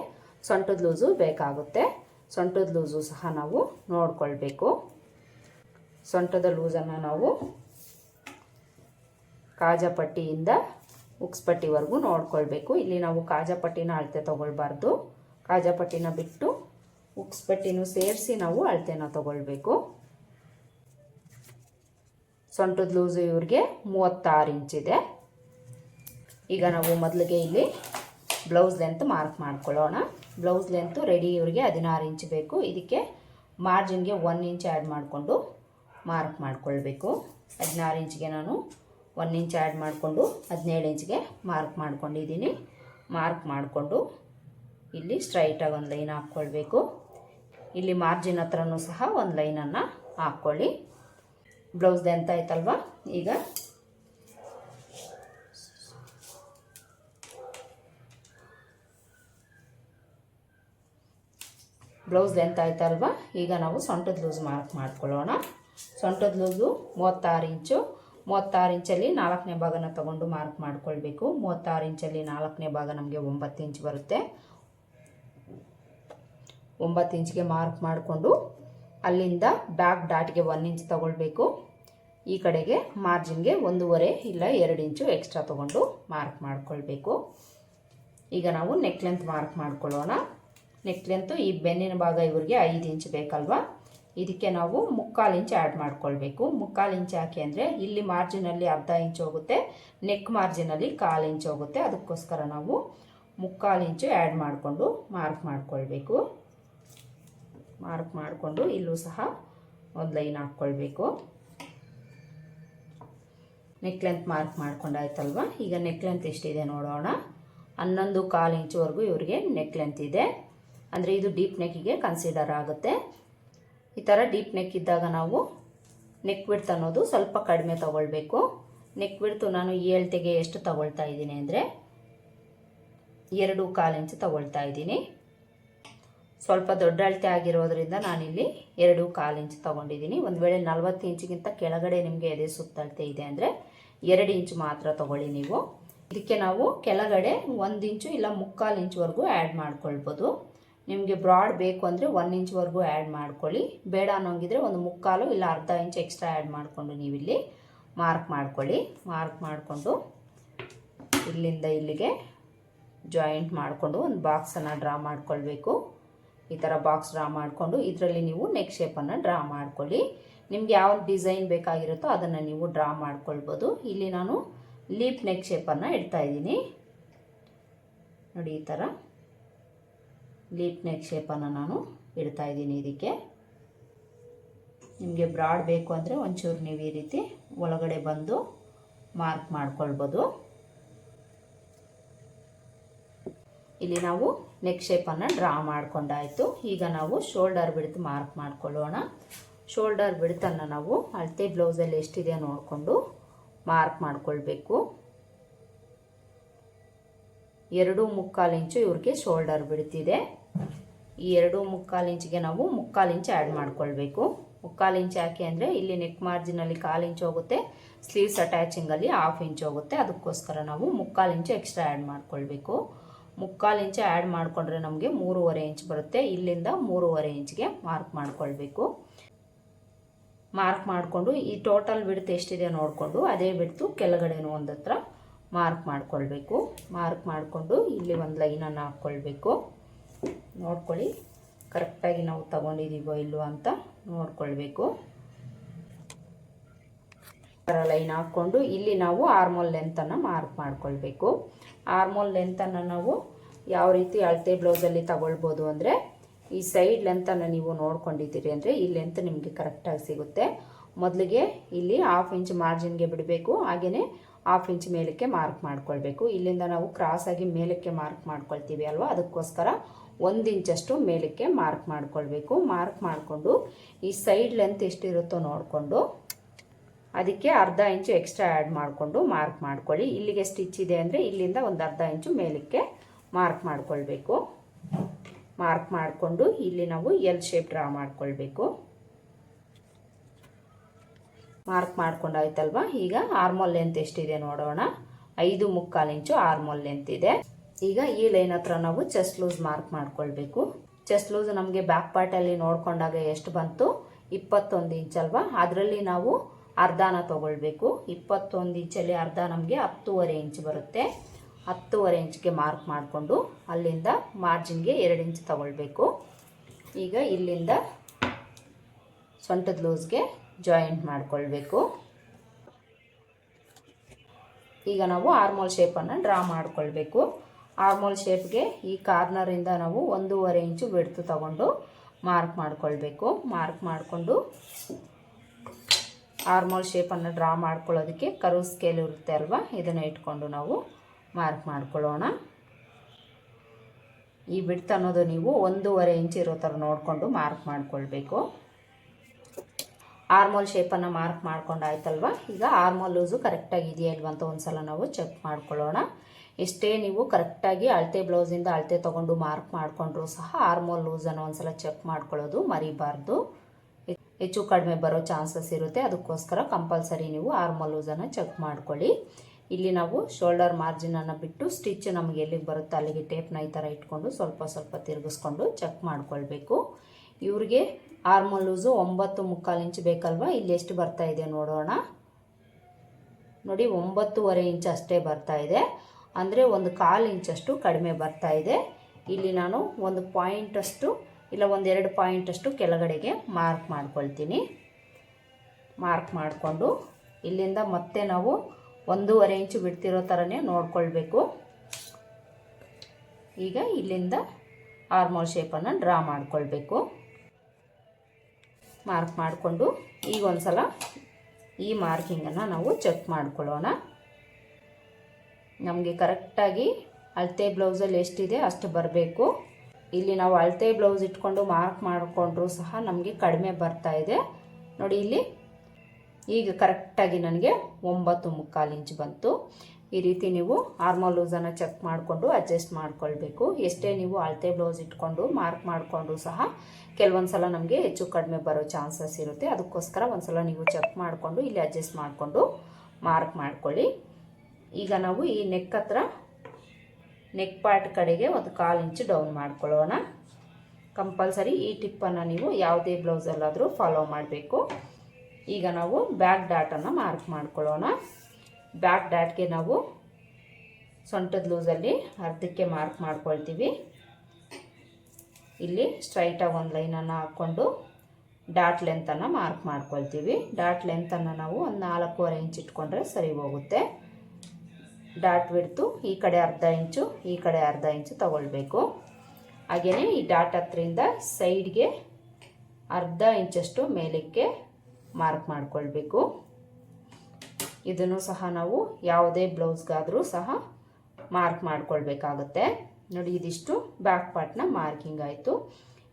ಸೊಂಟದ ಲೂಸು ಬೇಕಾಗುತ್ತೆ. ಸೊಂಟದ ಲೂಸು ಸಹ ನಾವು ನೋಡಿಕೊಳ್ಬೇಕು. ಸೊಂಟದ ಲೂಸನ್ನು ನಾವು ಕಾಜಾಪಟ್ಟಿಯಿಂದ ಉಕ್ಸ್ಪಟ್ಟಿವರೆಗೂ ನೋಡ್ಕೊಳ್ಬೇಕು. ಇಲ್ಲಿ ನಾವು ಕಾಜಾಪಟ್ಟಿನ ಅಳತೆ ತೊಗೊಳ್ಬಾರ್ದು. ಕಾಜಾಪಟ್ಟಿನ ಬಿಟ್ಟು ಉಕ್ಸ್ಪಟ್ಟಿನೂ ಸೇರಿಸಿ ನಾವು ಅಳತೆನ ತೊಗೊಳ್ಬೇಕು. ಸೊಂಟದ ಲೂಸು ಇವ್ರಿಗೆ ಮೂವತ್ತಾರು ಇಂಚಿದೆ ಈಗ ನಾವು ಮೊದಲಿಗೆ ಇಲ್ಲಿ ಬ್ಲೌಸ್ ಲೆಂತ್ ಮಾರ್ಕ್ ಮಾಡ್ಕೊಳ್ಳೋಣ. ಬ್ಲೌಸ್ ಲೆಂತು ರೆಡಿ ಇವರಿಗೆ ಹದಿನಾರು ಇಂಚ್ ಬೇಕು. ಇದಕ್ಕೆ ಮಾರ್ಜಿನ್ಗೆ ಒನ್ ಇಂಚ್ ಆ್ಯಡ್ ಮಾಡಿಕೊಂಡು ಮಾರ್ಕ್ ಮಾಡ್ಕೊಳ್ಬೇಕು. ಹದಿನಾರು ಇಂಚ್ಗೆ ನಾನು ಒನ್ ಇಂಚ್ ಆ್ಯಡ್ ಮಾಡಿಕೊಂಡು ಹದಿನೇಳು ಇಂಚ್ಗೆ ಮಾರ್ಕ್ ಮಾಡ್ಕೊಂಡಿದ್ದೀನಿ. ಮಾರ್ಕ್ ಮಾಡಿಕೊಂಡು ಇಲ್ಲಿ ಸ್ಟ್ರೈಟಾಗಿ ಒಂದು ಲೈನ್ ಹಾಕ್ಕೊಳ್ಬೇಕು. ಇಲ್ಲಿ ಮಾರ್ಜಿನ್ ಹತ್ರನೂ ಸಹ ಒಂದು ಲೈನನ್ನು ಹಾಕ್ಕೊಳ್ಳಿ. ಬ್ಲೌಸ್ ಲೆಂತ್ ಆಯ್ತಲ್ವ? ಈಗ ಬ್ಲೌಸ್ ಲೆಂತ್ ಆಯ್ತಲ್ವ? ಈಗ ನಾವು ಸೊಂಟದ ಲೂಸ್ ಮಾರ್ಕ್ ಮಾಡ್ಕೊಳ್ಳೋಣ. ಸೊಂಟದ ಲೂಸು ಮೂವತ್ತಾರು ಇಂಚು. ಮೂವತ್ತಾರು ಇಂಚಲ್ಲಿ ನಾಲ್ಕನೇ ಭಾಗನ ತಗೊಂಡು ಮಾರ್ಕ್ ಮಾಡ್ಕೊಳ್ಬೇಕು. ಮೂವತ್ತಾರು ಇಂಚಲ್ಲಿ ನಾಲ್ಕನೇ ಭಾಗ ನಮಗೆ ಒಂಬತ್ತು ಇಂಚ್ ಬರುತ್ತೆ. ಒಂಬತ್ತು ಇಂಚ್ಗೆ ಮಾರ್ಕ್ ಮಾಡಿಕೊಂಡು ಅಲ್ಲಿಂದ ಬ್ಯಾಕ್ ಡಾಟ್ಗೆ ಒನ್ ಇಂಚ್ ತಗೊಳ್ಬೇಕು. ಈ ಕಡೆಗೆ ಮಾರ್ಜಿನ್ಗೆ ಒಂದೂವರೆ ಇಲ್ಲ ಎರಡು ಇಂಚು ಎಕ್ಸ್ಟ್ರಾ ತೊಗೊಂಡು ಮಾರ್ಕ್ ಮಾಡ್ಕೊಳ್ಬೇಕು. ಈಗ ನಾವು ನೆಕ್ ಲೆಂತ್ ಮಾರ್ಕ್ ಮಾಡ್ಕೊಳ್ಳೋಣ. ನೆಕ್ ಲೆಂತು ಈ ಬೆನ್ನಿನ ಭಾಗ ಇವ್ರಿಗೆ ಐದು ಇಂಚ್ ಬೇಕಲ್ವಾ? ಇದಕ್ಕೆ ನಾವು ಮುಕ್ಕಾಲು ಇಂಚ್ ಆ್ಯಡ್ ಮಾಡ್ಕೊಳ್ಬೇಕು. ಮುಕ್ಕಾಲು ಇಂಚ್ ಹಾಕಿ ಅಂದರೆ ಇಲ್ಲಿ ಮಾರ್ಜಿನಲ್ಲಿ ಅರ್ಧ ಇಂಚ್ ಹೋಗುತ್ತೆ ನೆಕ್ ಮಾರ್ಜಿನಲ್ಲಿ ಕಾಲು ಇಂಚ್ ಹೋಗುತ್ತೆ. ಅದಕ್ಕೋಸ್ಕರ ನಾವು ಮುಕ್ಕಾಲು ಇಂಚು ಆ್ಯಡ್ ಮಾಡಿಕೊಂಡು ಮಾರ್ಕ್ ಮಾಡ್ಕೊಳ್ಬೇಕು. ಮಾರ್ಕ್ ಮಾಡಿಕೊಂಡು ಇಲ್ಲೂ ಸಹ ಒಂದು ಲೈನ್ ಹಾಕ್ಕೊಳ್ಬೇಕು. ನೆಕ್ ಲೆಂತ್ ಮಾರ್ಕ್ ಮಾಡ್ಕೊಂಡಾಯ್ತಲ್ವ? ಈಗ ನೆಕ್ ಲೆಂತ್ ಎಷ್ಟಿದೆ ನೋಡೋಣ. ಹನ್ನೊಂದು ಕಾಲು ಇಂಚುವರೆಗೂ ಇವರಿಗೆ ನೆಕ್ ಲೆಂತ್ ಇದೆ. ಅಂದರೆ ಇದು ಡೀಪ್ ನೆಕ್ಕಿಗೆ ಕನ್ಸಿಡರ್ ಆಗುತ್ತೆ. ಈ ಥರ ಡೀಪ್ ನೆಕ್ ಇದ್ದಾಗ ನಾವು ನೆಕ್ ವಿಡ್ತ್ ಅನ್ನೋದು ಸ್ವಲ್ಪ ಕಡಿಮೆ ತಗೊಳ್ಬೇಕು. ನೆಕ್ ವಿಡ್ತು ನಾನು ಈ ಅಳತೆಗೆ ಎಷ್ಟು ತಗೊಳ್ತಾ ಇದ್ದೀನಿ ಅಂದರೆ ಎರಡು ಕಾಲು ಇಂಚು ತಗೊಳ್ತಾ ಇದ್ದೀನಿ. ಸ್ವಲ್ಪ ದೊಡ್ಡ ಅಳತೆ ಆಗಿರೋದ್ರಿಂದ ನಾನಿಲ್ಲಿ ಎರಡು ಕಾಲು ಇಂಚು ತೊಗೊಂಡಿದ್ದೀನಿ. ಒಂದು ವೇಳೆ ನಲ್ವತ್ತು ಇಂಚಿಗಿಂತ ಕೆಳಗಡೆ ನಿಮಗೆ ಎದೆ ಸುತ್ತಳತೆ ಇದೆ ಅಂದರೆ ಎರಡು ಇಂಚು ಮಾತ್ರ ತೊಗೊಳ್ಳಿ ನೀವು. ಇದಕ್ಕೆ ನಾವು ಕೆಳಗಡೆ ಒಂದು ಇಂಚು ಇಲ್ಲ ಮುಕ್ಕಾಲು ಇಂಚುವರೆಗೂ ಆ್ಯಡ್ ಮಾಡ್ಕೊಳ್ಬೋದು. ನಿಮಗೆ ಬ್ರಾಡ್ ಬೇಕು ಅಂದರೆ ಒನ್ ಇಂಚ್ವರೆಗೂ ಆ್ಯಡ್ ಮಾಡ್ಕೊಳ್ಳಿ. ಬೇಡ ಅನ್ನೋಂಗಿದ್ರೆ ಒಂದು ಮುಕ್ಕಾಲು ಇಲ್ಲ ಅರ್ಧ ಇಂಚ್ ಎಕ್ಸ್ಟ್ರಾ ಆ್ಯಡ್ ಮಾಡಿಕೊಂಡು ನೀವಿಲ್ಲಿ ಮಾರ್ಕ್ ಮಾಡ್ಕೊಳ್ಳಿ. ಮಾರ್ಕ್ ಮಾಡಿಕೊಂಡು ಇಲ್ಲಿಂದ ಇಲ್ಲಿಗೆ ಜಾಯಿಂಟ್ ಮಾಡಿಕೊಂಡು ಒಂದು ಬಾಕ್ಸನ್ನು ಡ್ರಾ ಮಾಡ್ಕೊಳ್ಬೇಕು. ಈ ಥರ ಬಾಕ್ಸ್ ಡ್ರಾ ಮಾಡಿಕೊಂಡು ಇದರಲ್ಲಿ ನೀವು ನೆಕ್ ಶೇಪನ್ನು ಡ್ರಾ ಮಾಡ್ಕೊಳ್ಳಿ. ನಿಮ್ಗೆ ಯಾವ ಡಿಸೈನ್ ಬೇಕಾಗಿರುತ್ತೋ ಅದನ್ನು ನೀವು ಡ್ರಾ ಮಾಡ್ಕೊಳ್ಬೋದು. ಇಲ್ಲಿ ನಾನು ಲೀಪ್ ನೆಕ್ ಶೇಪನ್ನು ಇಡ್ತಾ ಇದ್ದೀನಿ. ನೋಡಿ ಈ ಥರ ಲೀಪ್ ನೆಕ್ ಶೇಪನ್ನು ನಾನು ಇಡ್ತಾ ಇದ್ದೀನಿ ಇದಕ್ಕೆ. ನಿಮಗೆ ಬ್ರಾಡ್ ಬೇಕು ಅಂದರೆ ಒಂಚೂರು ನೀವು ಈ ರೀತಿ ಒಳಗಡೆ ಬಂದು ಮಾರ್ಕ್ ಮಾಡ್ಕೊಳ್ಬೋದು. ಇಲ್ಲಿ ನಾವು ನೆಕ್ ಶೇಪನ್ನು ಡ್ರಾ ಮಾಡ್ಕೊಂಡಾಯಿತು. ಈಗ ನಾವು ಶೋಲ್ಡರ್ ಬಿಡ್ತು ಮಾರ್ಕ್ ಮಾಡ್ಕೊಳ್ಳೋಣ. ಶೋಲ್ಡರ್ ಬಿಡ್ತನ್ನು ನಾವು ಅಳತೆ ಬ್ಲೌಸಲ್ಲಿ ಎಷ್ಟಿದೆ ನೋಡಿಕೊಂಡು ಮಾರ್ಕ್ ಮಾಡ್ಕೊಳ್ಬೇಕು. ಎರಡು ಮುಕ್ಕಾಲು ಇಂಚು ಇವ್ರಿಗೆ ಶೋಲ್ಡರ್ ಬಿಡ್ತಿದೆ ಈ ಎರಡು ಮುಕ್ಕಾಲು ಇಂಚಿಗೆ ನಾವು ಮುಕ್ಕಾಲು ಇಂಚು ಆ್ಯಡ್ ಮಾಡ್ಕೊಳ್ಬೇಕು. ಮುಕ್ಕಾಲು ಇಂಚು ಯಾಕೆ ಅಂದರೆ ಇಲ್ಲಿ ನೆಕ್ ಮಾರ್ಜಿನಲ್ಲಿ ಕಾಲು ಇಂಚು ಹೋಗುತ್ತೆ ಸ್ಲೀವ್ಸ್ ಅಟ್ಯಾಚಿಂಗಲ್ಲಿ ಹಾಫ್ ಇಂಚು ಹೋಗುತ್ತೆ. ಅದಕ್ಕೋಸ್ಕರ ನಾವು ಮುಕ್ಕಾಲು ಇಂಚು ಎಕ್ಸ್ಟ್ರಾ ಆ್ಯಡ್ ಮಾಡ್ಕೊಳ್ಬೇಕು. ಮುಕ್ಕಾಲು ಇಂಚು ಆ್ಯಡ್ ಮಾಡಿಕೊಂಡ್ರೆ ನಮಗೆ ಮೂರುವರೆ ಇಂಚ್ ಬರುತ್ತೆ. ಇಲ್ಲಿಂದ ಮೂರುವರೆ ಇಂಚ್ಗೆ ಮಾರ್ಕ್ ಮಾಡ್ಕೊಳ್ಬೇಕು. ಮಾರ್ಕ್ ಮಾಡಿಕೊಂಡು ಈ ಟೋಟಲ್ ಬಿಡ್ತು ಎಷ್ಟಿದೆ ನೋಡಿಕೊಂಡು ಅದೇ ಬಿಡ್ತು ಕೆಳಗಡೆನೂ ಒಂದತ್ರ ಮಾರ್ಕ್ ಮಾಡ್ಕೊಳ್ಬೇಕು. ಮಾರ್ಕ್ ಮಾಡಿಕೊಂಡು ಇಲ್ಲಿ ಒಂದು ಲೈನನ್ನು ಹಾಕ್ಕೊಳ್ಬೇಕು ನೋಡ್ಕೊಳ್ಳಿ. ಕರೆಕ್ಟಾಗಿ ನಾವು ತಗೊಂಡಿದ್ದೀವೋ ಇಲ್ವೋ ಅಂತ ನೋಡ್ಕೊಳ್ಬೇಕು. ಲೈನ್ ಹಾಕ್ಕೊಂಡು ಇಲ್ಲಿ ನಾವು ಆರ್ಮೋಲ್ ಲೆಂತನ್ನು ಮಾರ್ಕ್ ಮಾಡ್ಕೊಳ್ಬೇಕು. ಆರ್ಮೋಲ್ ಲೆಂತನ್ನು ನಾವು ಯಾವ ರೀತಿ ಅಳತೆ ಬ್ಲೌಸಲ್ಲಿ ತಗೊಳ್ಬೋದು ಅಂದರೆ ಈ ಸೈಡ್ ಲೆಂತನ್ನು ನೀವು ನೋಡ್ಕೊಂಡಿದ್ದೀರಿ ಅಂದರೆ ಈ ಲೆಂತ್ ನಿಮಗೆ ಕರೆಕ್ಟಾಗಿ ಸಿಗುತ್ತೆ. ಮೊದಲಿಗೆ ಇಲ್ಲಿ ಹಾಫ್ ಇಂಚ್ ಮಾರ್ಜಿನ್ಗೆ ಬಿಡಬೇಕು. ಹಾಗೆಯೇ ಹಾಫ್ ಇಂಚ್ ಮೇಲಕ್ಕೆ ಮಾರ್ಕ್ ಮಾಡ್ಕೊಳ್ಬೇಕು. ಇಲ್ಲಿಂದ ನಾವು ಕ್ರಾಸಾಗಿ ಮೇಲಕ್ಕೆ ಮಾರ್ಕ್ ಮಾಡ್ಕೊಳ್ತೀವಿ ಅಲ್ವಾ? ಅದಕ್ಕೋಸ್ಕರ ಒಂದು ಇಂಚಷ್ಟು ಮೇಲಕ್ಕೆ ಮಾರ್ಕ್ ಮಾಡ್ಕೊಳ್ಬೇಕು. ಮಾರ್ಕ್ ಮಾಡಿಕೊಂಡು ಈ ಸೈಡ್ ಲೆಂತ್ ಎಷ್ಟಿರುತ್ತೋ ನೋಡಿಕೊಂಡು ಅದಕ್ಕೆ ಅರ್ಧ ಇಂಚು ಎಕ್ಸ್ಟ್ರಾ ಆ್ಯಡ್ ಮಾಡಿಕೊಂಡು ಮಾರ್ಕ್ ಮಾಡ್ಕೊಳ್ಳಿ. ಇಲ್ಲಿಗೆ ಸ್ಟಿಚ್ ಇದೆ ಅಂದರೆ ಇಲ್ಲಿಂದ ಒಂದು ಅರ್ಧ ಇಂಚು ಮೇಲಕ್ಕೆ ಮಾರ್ಕ್ ಮಾಡ್ಕೊಳ್ಬೇಕು. ಮಾರ್ಕ್ ಮಾಡಿಕೊಂಡು ಇಲ್ಲಿ ನಾವು ಎಲ್ ಶೇಪ್ ಡ್ರಾ ಮಾಡ್ಕೊಳ್ಬೇಕು. ಮಾರ್ಕ್ ಮಾಡ್ಕೊಂಡಾಯ್ತಲ್ವಾ ಈಗ ಆರ್ಮೋಲ್ ಲೆಂತ್ ಎಷ್ಟಿದೆ ನೋಡೋಣ. ಐದು ಮುಕ್ಕಾಲು ಇಂಚು ಆರ್ಮೋಲ್ ಲೆಂತ್ ಇದೆ. ಈಗ ಈ ಲೈನ್ ಹತ್ರ ನಾವು ಚೆಸ್ಟ್ ಲೂಸ್ ಮಾರ್ಕ್ ಮಾಡ್ಕೊಳ್ಬೇಕು. ಚೆಸ್ಟ್ ಲೂಸ್ ನಮಗೆ ಬ್ಯಾಕ್ ಪಾರ್ಟಲ್ಲಿ ನೋಡಿಕೊಂಡಾಗ ಎಷ್ಟು ಬಂತು? ಇಪ್ಪತ್ತೊಂದು ಇಂಚ್ ಅಲ್ವಾ? ಅದರಲ್ಲಿ ನಾವು ಅರ್ಧನ ತಗೊಳ್ಬೇಕು. ಇಪ್ಪತ್ತೊಂದು ಇಂಚಲ್ಲಿ ಅರ್ಧ ನಮಗೆ ಹತ್ತೂವರೆ ಇಂಚ್ ಬರುತ್ತೆ. ಹತ್ತೂವರೆ ಇಂಚ್ಗೆ ಮಾರ್ಕ್ ಮಾಡಿಕೊಂಡು ಅಲ್ಲಿಂದ ಮಾರ್ಜಿನ್ಗೆ ಎರಡು ಇಂಚ್ ತಗೊಳ್ಬೇಕು. ಈಗ ಇಲ್ಲಿಂದ ಸೊಂಟದ ಲೂಸ್ಗೆ ಜಾಯಿಂಟ್ ಮಾಡಿಕೊಳ್ಬೇಕು. ಈಗ ನಾವು ಆರ್ಮೋಲ್ ಶೇಪನ್ನು ಡ್ರಾ ಮಾಡಿಕೊಳ್ಬೇಕು. ಆರ್ಮೋಲ್ ಶೇಪ್ಗೆ ಈ ಕಾರ್ನರಿಂದ ನಾವು ಒಂದೂವರೆ ಇಂಚು ಬಿಡ್ತು ತಗೊಂಡು ಮಾರ್ಕ್ ಮಾಡ್ಕೊಳ್ಬೇಕು. ಮಾರ್ಕ್ ಮಾಡಿಕೊಂಡು ಆರ್ಮೋಲ್ ಶೇಪನ್ನು ಡ್ರಾ ಮಾಡ್ಕೊಳ್ಳೋದಕ್ಕೆ ಕರು ಸ್ಕೇಲ್ ಇರುತ್ತೆ ಅಲ್ವಾ? ಇದನ್ನು ಇಟ್ಕೊಂಡು ನಾವು ಮಾರ್ಕ್ ಮಾಡ್ಕೊಳ್ಳೋಣ. ಈ ಬಿಡ್ತು ಅನ್ನೋದು ನೀವು ಒಂದೂವರೆ ಇಂಚು ಇರೋ ಥರ ನೋಡಿಕೊಂಡು ಮಾರ್ಕ್ ಮಾಡಿಕೊಳ್ಬೇಕು. ಆರ್ಮೋಲ್ ಶೇಪನ್ನು ಮಾರ್ಕ್ ಮಾಡ್ಕೊಂಡು ಆಯ್ತಲ್ವ? ಈಗ ಆರ್ಮೋಲ್ ಲೂಸು ಕರೆಕ್ಟಾಗಿ ಇದೆಯಾ ಇಲ್ವ ಅಂತ ಒಂದು ಸಲ ನಾವು ಚೆಕ್ ಮಾಡ್ಕೊಳ್ಳೋಣ. ಎಷ್ಟೇ ನೀವು ಕರೆಕ್ಟಾಗಿ ಅಳತೆ ಬ್ಲೌಸಿಂದ ಅಳತೆ ತೊಗೊಂಡು ಮಾರ್ಕ್ ಮಾಡಿಕೊಂಡ್ರು ಸಹ ಆರ್ಮೋಲ್ ಲೂಸನ್ನು ಒಂದು ಸಲ ಚೆಕ್ ಮಾಡ್ಕೊಳ್ಳೋದು ಮರಿಬಾರ್ದು. ಹೆಚ್ಚು ಕಡಿಮೆ ಬರೋ ಚಾನ್ಸಸ್ ಇರುತ್ತೆ. ಅದಕ್ಕೋಸ್ಕರ ಕಂಪಲ್ಸರಿ ನೀವು ಆರ್ಮಲ್ ಲೂಸನ್ನು ಚೆಕ್ ಮಾಡ್ಕೊಳ್ಳಿ. ಇಲ್ಲಿ ನಾವು ಶೋಲ್ಡರ್ ಮಾರ್ಜಿನನ್ನು ಬಿಟ್ಟು ಸ್ಟಿಚ್ ನಮಗೆ ಎಲ್ಲಿಗೆ ಬರುತ್ತೆ ಅಲ್ಲಿಗೆ ಟೇಪ್ನ ಈ ಥರ ಇಟ್ಕೊಂಡು ಸ್ವಲ್ಪ ಸ್ವಲ್ಪ ತಿರುಗಿಸ್ಕೊಂಡು ಚೆಕ್ ಮಾಡ್ಕೊಳ್ಬೇಕು. ಇವ್ರಿಗೆ ಆರ್ಮಲ್ ಲೂಸು ಒಂಬತ್ತು ಮುಕ್ಕಾಲು ಇಂಚ್ ಬೇಕಲ್ವಾ? ಇಲ್ಲಿ ಎಷ್ಟು ಬರ್ತಾ ಇದೆ ನೋಡೋಣ. ನೋಡಿ, ಒಂಬತ್ತುವರೆ ಇಂಚ್ ಅಷ್ಟೇ ಬರ್ತಾ ಇದೆ. ಅಂದರೆ ಒಂದು ಕಾಲು ಇಂಚಷ್ಟು ಕಡಿಮೆ ಬರ್ತಾ ಇದೆ. ಇಲ್ಲಿ ನಾನು ಒಂದು ಪಾಯಿಂಟಷ್ಟು ಇಲ್ಲ ಒಂದೆರಡು ಪಾಯಿಂಟಷ್ಟು ಕೆಳಗಡೆಗೆ ಮಾರ್ಕ್ ಮಾಡ್ಕೊಳ್ತೀನಿ. ಮಾರ್ಕ್ ಮಾಡಿಕೊಂಡು ಇಲ್ಲಿಂದ ಮತ್ತೆ ನಾವು ಒಂದೂವರೆ ಇಂಚು ಬಿಡ್ತಿರೋ ಥರನೇ ನೋಡ್ಕೊಳ್ಬೇಕು. ಈಗ ಇಲ್ಲಿಂದ ಆರ್ಮೋಲ್ ಶೇಪನ್ನು ಡ್ರಾ ಮಾಡಿಕೊಳ್ಬೇಕು. ಮಾರ್ಕ್ ಮಾಡಿಕೊಂಡು ಈಗ ಒಂದು ಸಲ ಈ ಮಾರ್ಕಿಂಗನ್ನು ನಾವು ಚೆಕ್ ಮಾಡ್ಕೊಳ್ಳೋಣ. ನಮಗೆ ಕರೆಕ್ಟಾಗಿ ಅಳತೆ ಬ್ಲೌಸಲ್ಲಿ ಎಷ್ಟಿದೆ ಅಷ್ಟು ಬರಬೇಕು. ಇಲ್ಲಿ ನಾವು ಅಳತೆ ಬ್ಲೌಸ್ ಇಟ್ಕೊಂಡು ಮಾರ್ಕ್ ಮಾಡಿಕೊಂಡ್ರೂ ಸಹ ನಮಗೆ ಕಡಿಮೆ ಬರ್ತಾ ಇದೆ. ನೋಡಿ ಇಲ್ಲಿ ಈಗ ಕರೆಕ್ಟಾಗಿ ನನಗೆ ಒಂಬತ್ತು ಮುಕ್ಕಾಲು ಇಂಚ್ ಬಂತು. ಈ ರೀತಿ ನೀವು ಆರ್ಮಲ್ ಲೂಸನ್ನು ಚೆಕ್ ಮಾಡಿಕೊಂಡು ಅಡ್ಜಸ್ಟ್ ಮಾಡ್ಕೊಳ್ಬೇಕು. ಎಷ್ಟೇ ನೀವು ಅಳತೆ ಬ್ಲೌಸ್ ಇಟ್ಕೊಂಡು ಮಾರ್ಕ್ ಮಾಡಿಕೊಂಡು ಸಹ ಕೆಲವೊಂದು ಸಲ ನಮಗೆ ಹೆಚ್ಚು ಕಡಿಮೆ ಬರೋ ಚಾನ್ಸಸ್ ಇರುತ್ತೆ. ಅದಕ್ಕೋಸ್ಕರ ಒಂದು ಸಲ ನೀವು ಚೆಕ್ ಮಾಡಿಕೊಂಡು ಇಲ್ಲಿ ಅಡ್ಜಸ್ಟ್ ಮಾಡಿಕೊಂಡು ಮಾರ್ಕ್ ಮಾಡ್ಕೊಳ್ಳಿ. ಈಗ ನಾವು ಈ ನೆಕ್ ಹತ್ರ ನೆಕ್ ಪಾರ್ಟ್ ಕಡೆಗೆ ಒಂದು ಕಾಲು ಇಂಚು ಡೌನ್ ಮಾಡ್ಕೊಳ್ಳೋಣ. ಕಂಪಲ್ಸರಿ ಈ ಟಿಪ್ಪನ್ನು ನೀವು ಯಾವುದೇ ಬ್ಲೌಸಲ್ಲಾದರೂ ಫಾಲೋ ಮಾಡಬೇಕು. ಈಗ ನಾವು ಬ್ಯಾಕ್ ಡಾಟನ್ನು ಮಾರ್ಕ್ ಮಾಡ್ಕೊಳ್ಳೋಣ. ಬ್ಯಾಕ್ ಡಾಟ್ಗೆ ನಾವು ಸೊಂಟದ ಲೂಸಲ್ಲಿ ಅರ್ಧಕ್ಕೆ ಮಾರ್ಕ್ ಮಾಡ್ಕೊಳ್ತೀವಿ. ಇಲ್ಲಿ ಸ್ಟ್ರೈಟಾಗಿ ಒಂದು ಲೈನನ್ನು ಹಾಕ್ಕೊಂಡು ಡಾಟ್ ಲೆಂತನ್ನು ಮಾರ್ಕ್ ಮಾಡ್ಕೊಳ್ತೀವಿ. ಡಾಟ್ ಲೆಂತನ್ನು ನಾವು ಒಂದು ನಾಲ್ಕೂವರೆ ಇಂಚ್ ಇಟ್ಕೊಂಡ್ರೆ ಸರಿ ಹೋಗುತ್ತೆ. ಡಾಟ್ ಬಿಡ್ತು ಈ ಕಡೆ ಅರ್ಧ ಇಂಚು, ಈ ಕಡೆ ಅರ್ಧ ಇಂಚು ತಗೊಳ್ಬೇಕು. ಹಾಗೆಯೇ ಈ ಡಾಟ್ ಹತ್ರಿಂದ ಸೈಡ್ಗೆ ಅರ್ಧ ಇಂಚಷ್ಟು ಮೇಲಕ್ಕೆ ಮಾರ್ಕ್ ಮಾಡಿಕೊಳ್ಬೇಕು. ಇದನ್ನು ಸಹ ನಾವು ಯಾವುದೇ ಬ್ಲೌಸ್ಗಾದರೂ ಸಹ ಮಾರ್ಕ್ ಮಾಡ್ಕೊಳ್ಬೇಕಾಗುತ್ತೆ. ನೋಡಿ, ಇದಿಷ್ಟು ಬ್ಯಾಕ್ ಪಾರ್ಟ್ನ ಮಾರ್ಕಿಂಗ್ ಆಯಿತು.